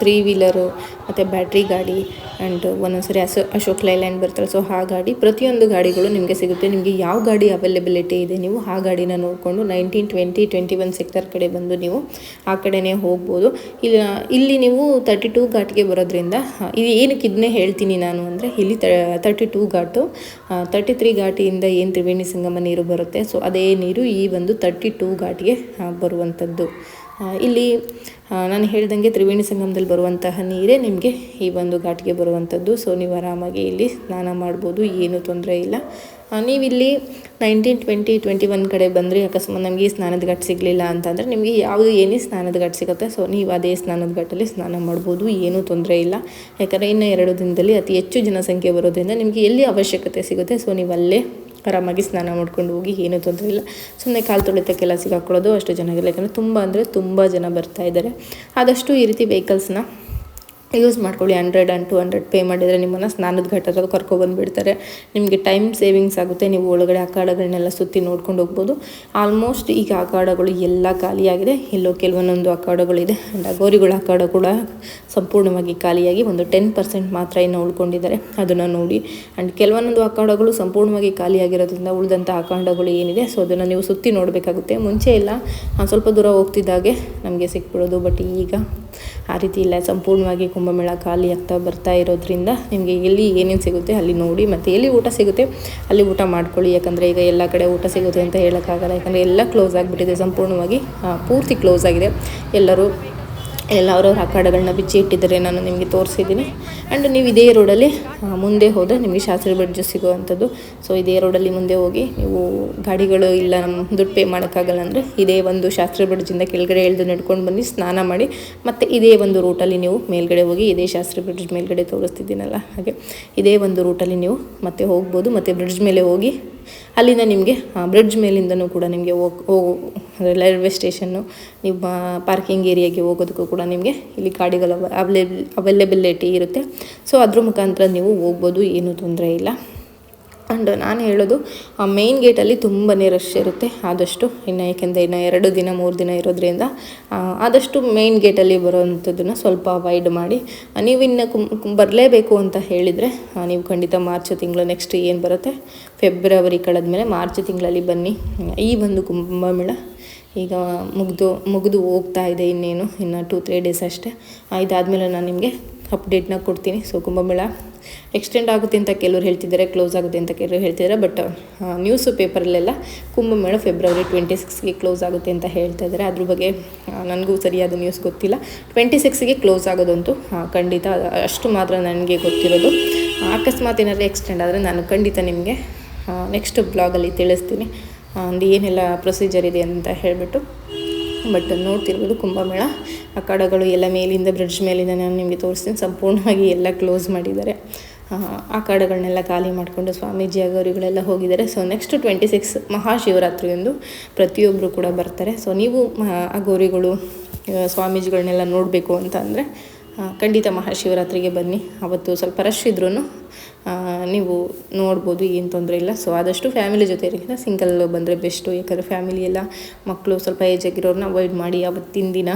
ತ್ರೀ ವೀಲರು ಮತ್ತು ಬ್ಯಾಟ್ರಿ ಗಾಡಿ ಆ್ಯಂಡ್ ಒಂದೊಂದ್ಸರಿ ಅಶೋ ಅಶೋಕ್ ಲೈಲ್ಯಾಂಡ್ ಬರ್ತಾರೆ ಸೊ ಆ ಗಾಡಿ, ಪ್ರತಿಯೊಂದು ಗಾಡಿಗಳು ನಿಮಗೆ ಸಿಗುತ್ತೆ. ನಿಮಗೆ ಯಾವ ಗಾಡಿ ಅವೈಲೇಬಿಲಿಟಿ ಇದೆ ನೀವು ಆ ಗಾಡಿನ ನೋಡಿಕೊಂಡು nineteen twenty twenty one sector ಕಡೆ ಬಂದು ನೀವು ಆ ಕಡೆನೇ ಹೋಗ್ಬೋದು. ಇಲ್ಲಿ ಇಲ್ಲಿ ನೀವು ತರ್ಟಿ ಟೂ ಘಾಟ್ಗೆ ಬರೋದ್ರಿಂದ ಇದು ಏನಕ್ಕೆ ಇದನ್ನೇ ಹೇಳ್ತೀನಿ ನಾನು ಅಂದರೆ, ಇಲ್ಲಿ thirty two ghat thirty three ಘಾಟಿಯಿಂದ ಏನು ತ್ರಿವೇಣಿ ಸಂಗಮ ನೀರು ಬರುತ್ತೆ ಸೊ ಅದೇ ನೀರು ಈ ಒಂದು ತರ್ಟಿ ಟೂ ಘಾಟ್ಗೆ ಬರುವಂಥದ್ದು ಇಲ್ಲಿ ನಾನು ಹೇಳ್ದಂಗೆ ತ್ರಿವೇಣಿ ಸಂಗಮದಲ್ಲಿ ಬರುವಂತಹ ನೀರೇ ನಿಮಗೆ ಈ ಒಂದು ಘಾಟಿಗೆ ಬರುವಂಥದ್ದು. ಸೊ ನೀವು ಆರಾಮಾಗಿ ಇಲ್ಲಿ ಸ್ನಾನ ಮಾಡ್ಬೋದು, ಏನೂ ತೊಂದರೆ ಇಲ್ಲ. ನೀವಿಲ್ಲಿ ನೈನ್ಟೀನ್ ಟ್ವೆಂಟಿ ಟ್ವೆಂಟಿ ಒನ್ ಕಡೆ ಬಂದರೆ ಅಕಸ್ಮಾತ್ ನಮಗೆ ಸ್ನಾನದ ಘಾಟ್ ಸಿಗಲಿಲ್ಲ ಅಂತಂದರೆ ನಿಮಗೆ ಯಾವುದು ಏನೇ ಸ್ನಾನದ ಘಾಟ್ ಸಿಗುತ್ತೆ ಸೊ ನೀವು ಅದೇ ಸ್ನಾನದ ಘಾಟಲ್ಲಿ ಸ್ನಾನ ಮಾಡ್ಬೋದು, ಏನೂ ತೊಂದರೆ ಇಲ್ಲ. ಯಾಕಂದರೆ ಇನ್ನು ಎರಡು ದಿನದಲ್ಲಿ ಅತಿ ಹೆಚ್ಚು ಜನಸಂಖ್ಯೆ ಬರೋದ್ರಿಂದ ನಿಮಗೆ ಎಲ್ಲಿ ಅವಶ್ಯಕತೆ ಸಿಗುತ್ತೆ ಸೊ ನೀವು ಅಲ್ಲೇ ಆರಾಮಾಗಿ ಸ್ನಾನ ಮಾಡ್ಕೊಂಡು ಹೋಗಿ, ಏನೂ ತೊಂದರೆ ಇಲ್ಲ. ಸುಮ್ಮನೆ ಕಾಲು ತೊಳಿತಕ್ಕೆಲ್ಲ ಸಿಗಾಕೊಳ್ಳೋದು ಅಷ್ಟು ಚೆನ್ನಾಗಿಲ್ಲ. ಯಾಕಂದರೆ ತುಂಬ ಅಂದರೆ ತುಂಬ ಜನ ಬರ್ತಾ ಇದ್ದಾರೆ. ಆದಷ್ಟು ಈ ರೀತಿ ವೆಹಿಕಲ್ಸ್ನ ಯೂಸ್ ಮಾಡ್ಕೊಳ್ಳಿ hundred and two hundred pay ಮಾಡಿದರೆ ನಿಮ್ಮನ್ನು ಸ್ನಾನದ ಘಟ್ಟದ ಕರ್ಕೊಬಂದುಬಿಡ್ತಾರೆ. ನಿಮಗೆ ಟೈಮ್ ಸೇವಿಂಗ್ಸ್ ಆಗುತ್ತೆ, ನೀವು ಒಳಗಡೆ ಅಖಾಡಗಳನ್ನೆಲ್ಲ ಸುತ್ತಿ ನೋಡ್ಕೊಂಡು ಹೋಗ್ಬೋದು. ಆಲ್ಮೋಸ್ಟ್ ಈಗ ಅಖಾಡಗಳು ಎಲ್ಲ ಖಾಲಿಯಾಗಿದೆ. ಎಲ್ಲೋ ಕೆಲವೊಂದೊಂದು ಅಖಾಡಗಳಿದೆ. ಆ್ಯಂಡ್ ಅಗೋರಿಗಳ ಅಖಾಡ ಕೂಡ ಸಂಪೂರ್ಣವಾಗಿ ಖಾಲಿಯಾಗಿ ಒಂದು ಟೆನ್ ಪರ್ಸೆಂಟ್ ಮಾತ್ರ ಇನ್ನು ಉಳ್ಕೊಂಡಿದ್ದಾರೆ. ಅದನ್ನು ನೋಡಿ. ಆ್ಯಂಡ್ ಕೆಲವೊಂದೊಂದು ಅಖಾಡಗಳು ಸಂಪೂರ್ಣವಾಗಿ ಖಾಲಿಯಾಗಿರೋದ್ರಿಂದ ಉಳಿದಂಥ ಅಖಾಡಗಳು ಏನಿದೆ ಸೊ ಅದನ್ನು ನೀವು ಸುತ್ತಿ ನೋಡಬೇಕಾಗುತ್ತೆ. ಮುಂಚೆ ಇಲ್ಲ. ಸ್ವಲ್ಪ ದೂರ ಹೋಗ್ತಿದ್ದಾಗೆ ನಮಗೆ ಸಿಕ್ಬಿಡೋದು. ಬಟ್ ಈಗ ಆ ರೀತಿ ಇಲ್ಲ. ಸಂಪೂರ್ಣವಾಗಿ ಕುಂಭಮೇಳ ಖಾಲಿ ಆಗ್ತಾ ಬರ್ತಾ ಇರೋದ್ರಿಂದ ನಿಮಗೆ ಎಲ್ಲಿ ಏನೇನು ಸಿಗುತ್ತೆ ಅಲ್ಲಿ ನೋಡಿ ಮತ್ತು ಎಲ್ಲಿ ಊಟ ಸಿಗುತ್ತೆ ಅಲ್ಲಿ ಊಟ ಮಾಡ್ಕೊಳ್ಳಿ. ಯಾಕಂದರೆ ಈಗ ಎಲ್ಲ ಕಡೆ ಊಟ ಸಿಗುತ್ತೆ ಅಂತ ಹೇಳೋಕ್ಕಾಗಲ್ಲ. ಯಾಕಂದರೆ ಎಲ್ಲ ಕ್ಲೋಸ್ ಆಗಿಬಿಟ್ಟಿದೆ. ಸಂಪೂರ್ಣವಾಗಿ ಪೂರ್ತಿ ಕ್ಲೋಸ್ ಆಗಿದೆ. ಎಲ್ಲರೂ ಎಲ್ಲ ಅವ್ರವ್ರ ಅಖಾಡಗಳನ್ನ ಬಿಚ್ಚಿ ಇಟ್ಟಿದ್ದಾರೆ ನಾನು ನಿಮಗೆ ತೋರಿಸಿದ್ದೀನಿ. ಆ್ಯಂಡ್ ನೀವು ಇದೇ ರೋಡಲ್ಲಿ ಮುಂದೆ ಹೋದರೆ ನಿಮಗೆ ಶಾಸ್ತ್ರಿ ಬ್ರಿಡ್ಜ್ ಸಿಗುವಂಥದ್ದು. ಸೊ ಇದೇ ರೋಡಲ್ಲಿ ಮುಂದೆ ಹೋಗಿ ನೀವು ಗಾಡಿಗಳು ಇಲ್ಲ ನಮ್ಮ ದುಡ್ಡು ಪೇ ಮಾಡೋಕ್ಕಾಗಲ್ಲ ಅಂದರೆ ಇದೇ ಒಂದು ಶಾಸ್ತ್ರಿ ಬ್ರಿಡ್ಜಿಂದ ಕೆಳಗಡೆ ಎಳೆದು ನಡ್ಕೊಂಡು ಬನ್ನಿ, ಸ್ನಾನ ಮಾಡಿ. ಮತ್ತು ಇದೇ ಒಂದು ರೂಟಲ್ಲಿ ನೀವು ಮೇಲ್ಗಡೆ ಹೋಗಿ ಇದೇ ಶಾಸ್ತ್ರಿ ಬ್ರಿಡ್ಜ್ ಮೇಲ್ಗಡೆ ತೋರಿಸ್ತಿದ್ದೀನಲ್ಲ ಹಾಗೆ. ಇದೇ ಒಂದು ರೂಟಲ್ಲಿ ನೀವು ಮತ್ತೆ ಹೋಗ್ಬೋದು, ಮತ್ತು ಬ್ರಿಡ್ಜ್ ಮೇಲೆ ಹೋಗಿ ಅಲ್ಲಿಂದ ನಿಮಗೆ ಬ್ರಿಡ್ಜ್ ಮೇಲಿಂದನೂ ಕೂಡ ನಿಮಗೆ ಹೋಗ್ ಅಂದರೆ ರೈಲ್ವೆ ಸ್ಟೇಷನ್ನು ನಿಮ್ಮ ಪಾರ್ಕಿಂಗ್ ಏರಿಯಾಗೆ ಹೋಗೋದಕ್ಕೂ ಕೂಡ ನಿಮಗೆ ಇಲ್ಲಿ ಗಾಡಿಗಳ ಅವೈಲೇಬಲ್ ಅವೈಲೇಬಿಲಿಟಿ ಇರುತ್ತೆ. ಸೊ ಅದ್ರ ಮುಖಾಂತರ ನೀವು ಹೋಗ್ಬೋದು, ಏನೂ ತೊಂದರೆ ಇಲ್ಲ. ಆ್ಯಂಡ್ ನಾನು ಹೇಳೋದು ಮೇಯ್ನ್ ಗೇಟಲ್ಲಿ ತುಂಬಾ ರಶ್ ಇರುತ್ತೆ. ಆದಷ್ಟು ಇನ್ನು ಏಕೆಂದರೆ ಇನ್ನು ಎರಡು ದಿನ ಮೂರು ದಿನ ಇರೋದ್ರಿಂದ ಆ, ಆದಷ್ಟು ಮೇಯ್ನ್ ಗೇಟಲ್ಲಿ ಬರೋವಂಥದ್ದನ್ನು ಸ್ವಲ್ಪ ಅವಾಯ್ಡ್ ಮಾಡಿ ಆ, ನೀವು ಇನ್ನು ಬರಲೇಬೇಕು ಅಂತ ಹೇಳಿದರೆ ನೀವು ಖಂಡಿತ ಮಾರ್ಚ್ ತಿಂಗಳು ನೆಕ್ಸ್ಟ್ ಏನು ಬರುತ್ತೆ? ಫೆಬ್ರವರಿ ಕಳೆದ್ಮೇಲೆ ಮಾರ್ಚ್ ತಿಂಗಳಲ್ಲಿ ಬನ್ನಿ. ಈ ಒಂದು ಕುಂಭಮೇಳ ಈಗ ಮುಗಿದು ಮುಗಿದು ಹೋಗ್ತಾ ಇದೆ ಇನ್ನೇನು ಇನ್ನು ಟೂ ತ್ರೀ ಡೇಸ್ ಅಷ್ಟೇ. ಆ, ಇದಾದಮೇಲೆ ನಾನು ನಿಮಗೆ ಅಪ್ಡೇಟ್ನ ಕೊಡ್ತೀನಿ. ಸೊ ಕುಂಭಮೇಳ ಎಕ್ಸ್ಟೆಂಡ್ ಆಗುತ್ತೆ ಅಂತ ಕೆಲವರು ಹೇಳ್ತಿದ್ದಾರೆ ಕ್ಲೋಸ್ ಆಗುತ್ತೆ ಅಂತ ಕೆಲವರು ಹೇಳ್ತಿದ್ದಾರೆ ಬಟ್ ನ್ಯೂಸು ಪೇಪರಲ್ಲೆಲ್ಲ ಕುಂಭಮೇಳ ಫೆಬ್ರವರಿ ಟ್ವೆಂಟಿ ಸಿಕ್ಸ್ಗೆ ಕ್ಲೋಸ್ ಆಗುತ್ತೆ ಅಂತ ಹೇಳ್ತಾ ಇದ್ದಾರೆ. ಅದ್ರ ಬಗ್ಗೆ ನನಗೂ ಸರಿಯಾದ ನ್ಯೂಸ್ ಗೊತ್ತಿಲ್ಲ. ಟ್ವೆಂಟಿ ಸಿಕ್ಸ್ಗೆ ಕ್ಲೋಸ್ ಆಗೋದಂತೂ ಖಂಡಿತ, ಅಷ್ಟು ಮಾತ್ರ ನನಗೆ ಗೊತ್ತಿರೋದು. ಅಕಸ್ಮಾತ್ ಏನಾದರೂ ಎಕ್ಸ್ಟೆಂಡ್ ಆದರೆ ನಾನು ಖಂಡಿತ ನಿಮಗೆ ನೆಕ್ಸ್ಟ್ ಬ್ಲಾಗಲ್ಲಿ ತಿಳಿಸ್ತೀನಿ. ಒಂದು ಏನೆಲ್ಲ ಪ್ರೊಸೀಜರ್ ಇದೆ ಅಂತ ಹೇಳಿಬಿಟ್ಟು. ಬಟ್ ನೋಡ್ತಿರ್ಬೋದು ಕುಂಭಮೇಳ. ಅಖಾಡಗಳು ಎಲ್ಲ ಮೇಲಿಂದ ಬ್ರಿಡ್ಜ್ ಮೇಲಿಂದ ನಾನು ನಿಮಗೆ ತೋರಿಸ್ತೀನಿ. ಸಂಪೂರ್ಣವಾಗಿ ಎಲ್ಲ ಕ್ಲೋಸ್ ಮಾಡಿದ್ದಾರೆ. ಆ, ಕಡಗಳನ್ನೆಲ್ಲ ಖಾಲಿ ಮಾಡಿಕೊಂಡು ಸ್ವಾಮೀಜಿ ಆಗೋರಿಗಳೆಲ್ಲ ಹೋಗಿದ್ದಾರೆ. ಸೊ ನೆಕ್ಸ್ಟ್ ಟ್ವೆಂಟಿ ಸಿಕ್ಸ್ ಮಹಾಶಿವರಾತ್ರಿಯಂದು ಪ್ರತಿಯೊಬ್ಬರು ಕೂಡ ಬರ್ತಾರೆ. ಸೊ ನೀವು ಆ ಗೌರಿಗಳು ಆ, ಸ್ವಾಮೀಜಿಗಳನ್ನೆಲ್ಲ ನೋಡಬೇಕು ಅಂತ ಅಂದರೆ ಖಂಡಿತ ಮಹಾಶಿವರಾತ್ರಿಗೆ ಬನ್ನಿ. ಅವತ್ತು ಸ್ವಲ್ಪ ರಶ್ ಇದ್ರೂ ನೀವು ನೋಡ್ಬೋದು ಏನು ತೊಂದರೆ ಇಲ್ಲ. ಸೊ ಆದಷ್ಟು ಫ್ಯಾಮಿಲಿ ಜೊತೆ ಇರೋಕ್ಕಿಂತ ಸಿಂಗಲ್ ಬಂದರೆ ಬೆಸ್ಟು ಯಾಕಂದರೆ ಫ್ಯಾಮಿಲಿ ಎಲ್ಲ ಮಕ್ಕಳು ಸ್ವಲ್ಪ ಏಜ್ ಆಗಿರೋರನ್ನ ಅವಾಯ್ಡ್ ಮಾಡಿ ಅವತ್ತಿನ ದಿನ.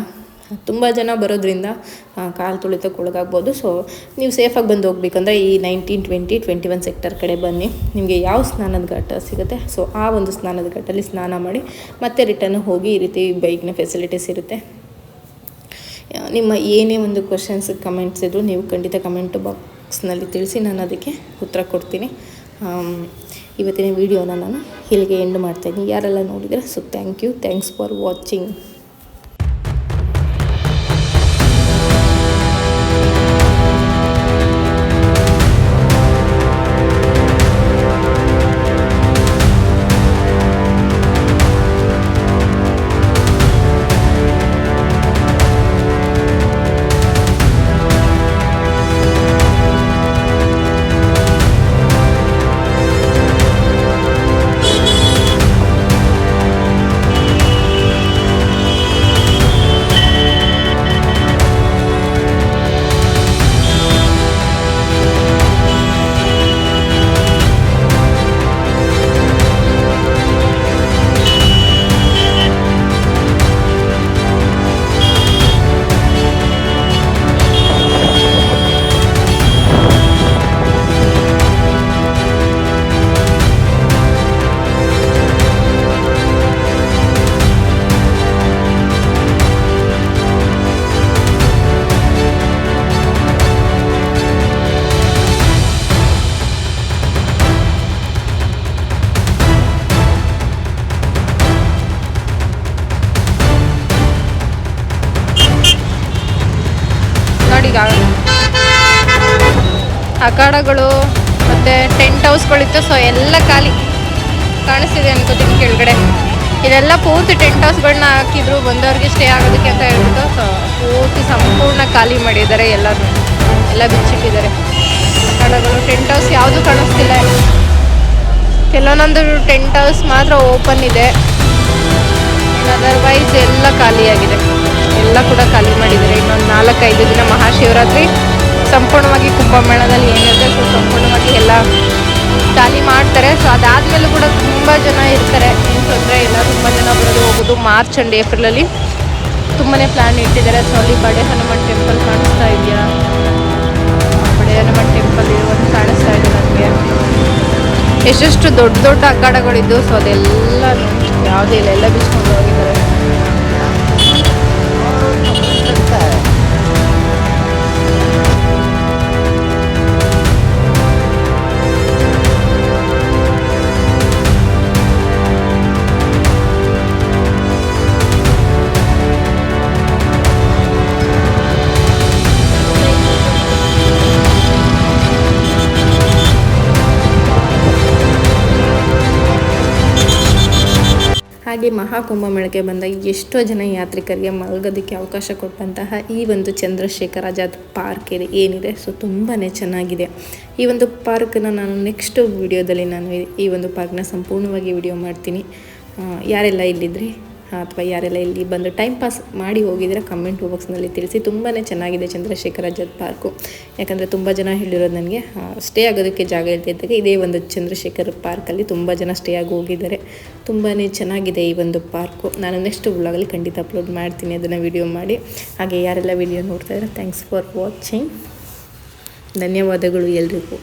ತುಂಬ ಜನ ಬರೋದ್ರಿಂದ ಕಾಲು ತುಳಿತಕ್ಕೆ ಒಳಗಾಗ್ಬೋದು. ಸೊ ನೀವು ಸೇಫಾಗಿ ಬಂದು ಹೋಗ್ಬೇಕಂದ್ರೆ ಈ nineteen twenty twenty one sector ಕಡೆ ಬನ್ನಿ. ನಿಮಗೆ ಯಾವ ಸ್ನಾನದ ಘಟ್ಟ ಸಿಗುತ್ತೆ? ಸೊ ಆ ಒಂದು ಸ್ನಾನದ ಘಟ್ಟಲ್ಲಿ ಸ್ನಾನ ಮಾಡಿ ಮತ್ತೆ ರಿಟರ್ನ್ ಹೋಗಿ ಈ ರೀತಿ ಬೈಕ್ನ ಫೆಸಿಲಿಟೀಸ್ ಇರುತ್ತೆ. ನಿಮ್ಮ ಏನೇ ಒಂದು ಕ್ವಶನ್ಸ್ ಕಮೆಂಟ್ಸ್ ಇದ್ದರೂ ನೀವು ಖಂಡಿತ ಕಮೆಂಟ್ ಬಾಕ್ಸ್ನಲ್ಲಿ ತಿಳಿಸಿ, ನಾನು ಅದಕ್ಕೆ ಉತ್ತರ ಕೊಡ್ತೀನಿ. ಇವತ್ತಿನ ವಿಡಿಯೋನ ನಾನು ಇಲ್ಲಿಗೆ ಎಂಡ್ ಮಾಡ್ತಾಯಿದ್ದೀನಿ ಯಾರೆಲ್ಲ ನೋಡಿದರೆ so thank you thanks for watching ಅಖಾಡಗಳು ಮತ್ತು ಟೆಂಟ್ ಹೌಸ್ಗಳಿತ್ತು ಸೊ ಎಲ್ಲ ಖಾಲಿ. ಕಾಣಿಸ್ತಿದೆ ಅನ್ಕೋತೀನಿ ಕೆಳಗಡೆ. ಇದೆಲ್ಲ ಪೂರ್ತಿ ಟೆಂಟ್ ಹೌಸ್ಗಳನ್ನ ಹಾಕಿದ್ರು, ಬಂದವ್ರಿಗೆ ಸ್ಟೇ ಆಗೋದಕ್ಕೆ ಅಂತ ಹೇಳ್ಬಿಟ್ಟು ಸೊ ಪೂರ್ತಿ ಸಂಪೂರ್ಣ ಖಾಲಿ ಮಾಡಿದ್ದಾರೆ ಎಲ್ಲರೂ. ಎಲ್ಲ ಬಿಚ್ಚಿಟ್ಟಿದ್ದಾರೆ. ಅಖಾಡಗಳು, ಟೆಂಟ್ ಹೌಸ್ ಯಾವುದು ಕಾಣಿಸ್ತಿಲ್ಲ. ಕೆಲವೊಂದೊಂದು ಟೆಂಟ್ ಹೌಸ್ ಮಾತ್ರ ಓಪನ್ ಇದೆ. ಅದರ್ವೈಸ್ ಎಲ್ಲ ಖಾಲಿಯಾಗಿದೆ. ಎಲ್ಲ ಕೂಡ ಖಾಲಿ ಮಾಡಿದ್ದಾರೆ. ಇನ್ನೊಂದು ನಾಲ್ಕೈದು ದಿನ ಮಹಾಶಿವರಾತ್ರಿ. ಸಂಪೂರ್ಣವಾಗಿ ಕುಂಭಮೇಳದಲ್ಲಿ ಏನಿದೆ ಸೊ ಸಂಪೂರ್ಣವಾಗಿ ಎಲ್ಲ ಖಾಲಿ ಮಾಡ್ತಾರೆ. ಸೊ ಅದಾದಮೇಲೂ ಕೂಡ ತುಂಬ ಜನ ಇರ್ತಾರೆ. ಏನು ತೊಂದರೆ ಇಲ್ಲ, ತುಂಬ ಜನ ಬರೋದು ಹೋಗೋದು ಮಾರ್ಚ್ ಆ್ಯಂಡ್ ಏಪ್ರಿಲಲ್ಲಿ ತುಂಬಾ ಪ್ಲ್ಯಾನ್ ಇಟ್ಟಿದ್ದಾರೆ. ಸೊ ಅಲ್ಲಿ ಬಡೆ ಹನುಮಾನ್ ಟೆಂಪಲ್ ಕಾಣಿಸ್ತಾ ಇದೆಯಾ? ಬಡೆ ಹನುಮಾನ್ ಟೆಂಪಲ್ ಒಂದು ಕಾಣಿಸ್ತಾ ಇದೆ ನನಗೆ ಎಷ್ಟೆಷ್ಟು ದೊಡ್ಡ ದೊಡ್ಡ ಅಖಾಡಗಳಿದ್ದು ಸೊ ಅದೆಲ್ಲ ಯಾವುದೇ ಇಲ್ಲ. ಎಲ್ಲ ಬಿಸ್ಕೊಂಡು ಹೋಗಿದ್ದಾರೆ ಹಾಗೆ ಮಹಾಕುಂಭಮೇಳಕ್ಕೆ ಬಂದ ಎಷ್ಟೋ ಜನ ಯಾತ್ರಿಕರಿಗೆ ಮಲಗೋದಕ್ಕೆ ಅವಕಾಶ ಕೊಟ್ಟಂತಹ ಈ ಒಂದು ಚಂದ್ರಶೇಖರ ಆಜಾದ್ ಪಾರ್ಕ್ ಇದೆ, ಏನಿದೆ? ಸೊ ತುಂಬಾ ಚೆನ್ನಾಗಿದೆ. ಈ ಒಂದು ಪಾರ್ಕನ್ನು ನಾನು ನೆಕ್ಸ್ಟ್ ವಿಡಿಯೋದಲ್ಲಿ ನಾನು ಈ ಒಂದು ಪಾರ್ಕ್ನ ಸಂಪೂರ್ಣವಾಗಿ ವಿಡಿಯೋ ಮಾಡ್ತೀನಿ. ಯಾರೆಲ್ಲ ಇಲ್ಲಿದ್ರಿ ಅಥವಾ ಯಾರೆಲ್ಲ ಇಲ್ಲಿ ಬಂದು ಟೈಮ್ ಪಾಸ್ ಮಾಡಿ ಹೋಗಿದ್ರೆ ಕಮೆಂಟ್ ಬಾಕ್ಸ್ನಲ್ಲಿ ತಿಳಿಸಿ. ತುಂಬಾ ಚೆನ್ನಾಗಿದೆ ಚಂದ್ರಶೇಖರ ಜತ್ ಪಾರ್ಕು ಯಾಕಂದರೆ ತುಂಬ ಜನ ಹೇಳಿರೋದು ನನಗೆ ಸ್ಟೇ ಆಗೋದಕ್ಕೆ ಜಾಗ ಇರ್ತಿದ್ದಾಗ ಇದೇ ಒಂದು ಚಂದ್ರಶೇಖರ್ ಪಾರ್ಕಲ್ಲಿ ತುಂಬ ಜನ ಸ್ಟೇ ಆಗಿ ಹೋಗಿದ್ದಾರೆ. ತುಂಬಾ ಚೆನ್ನಾಗಿದೆ ಈ ಒಂದು ಪಾರ್ಕು ನಾನು ನೆಕ್ಸ್ಟ್ ಉಳ್ಳಾಗಲಿ ಖಂಡಿತ ಅಪ್ಲೋಡ್ ಮಾಡ್ತೀನಿ, ಅದನ್ನು ವಿಡಿಯೋ ಮಾಡಿ. ಹಾಗೆ ಯಾರೆಲ್ಲ ವಿಡಿಯೋ ನೋಡ್ತಾ ಇದ್ದಾರೆ ಥ್ಯಾಂಕ್ಸ್ ಫಾರ್ ವಾಚಿಂಗ್ ಧನ್ಯವಾದಗಳು ಎಲ್ರಿಗೂ.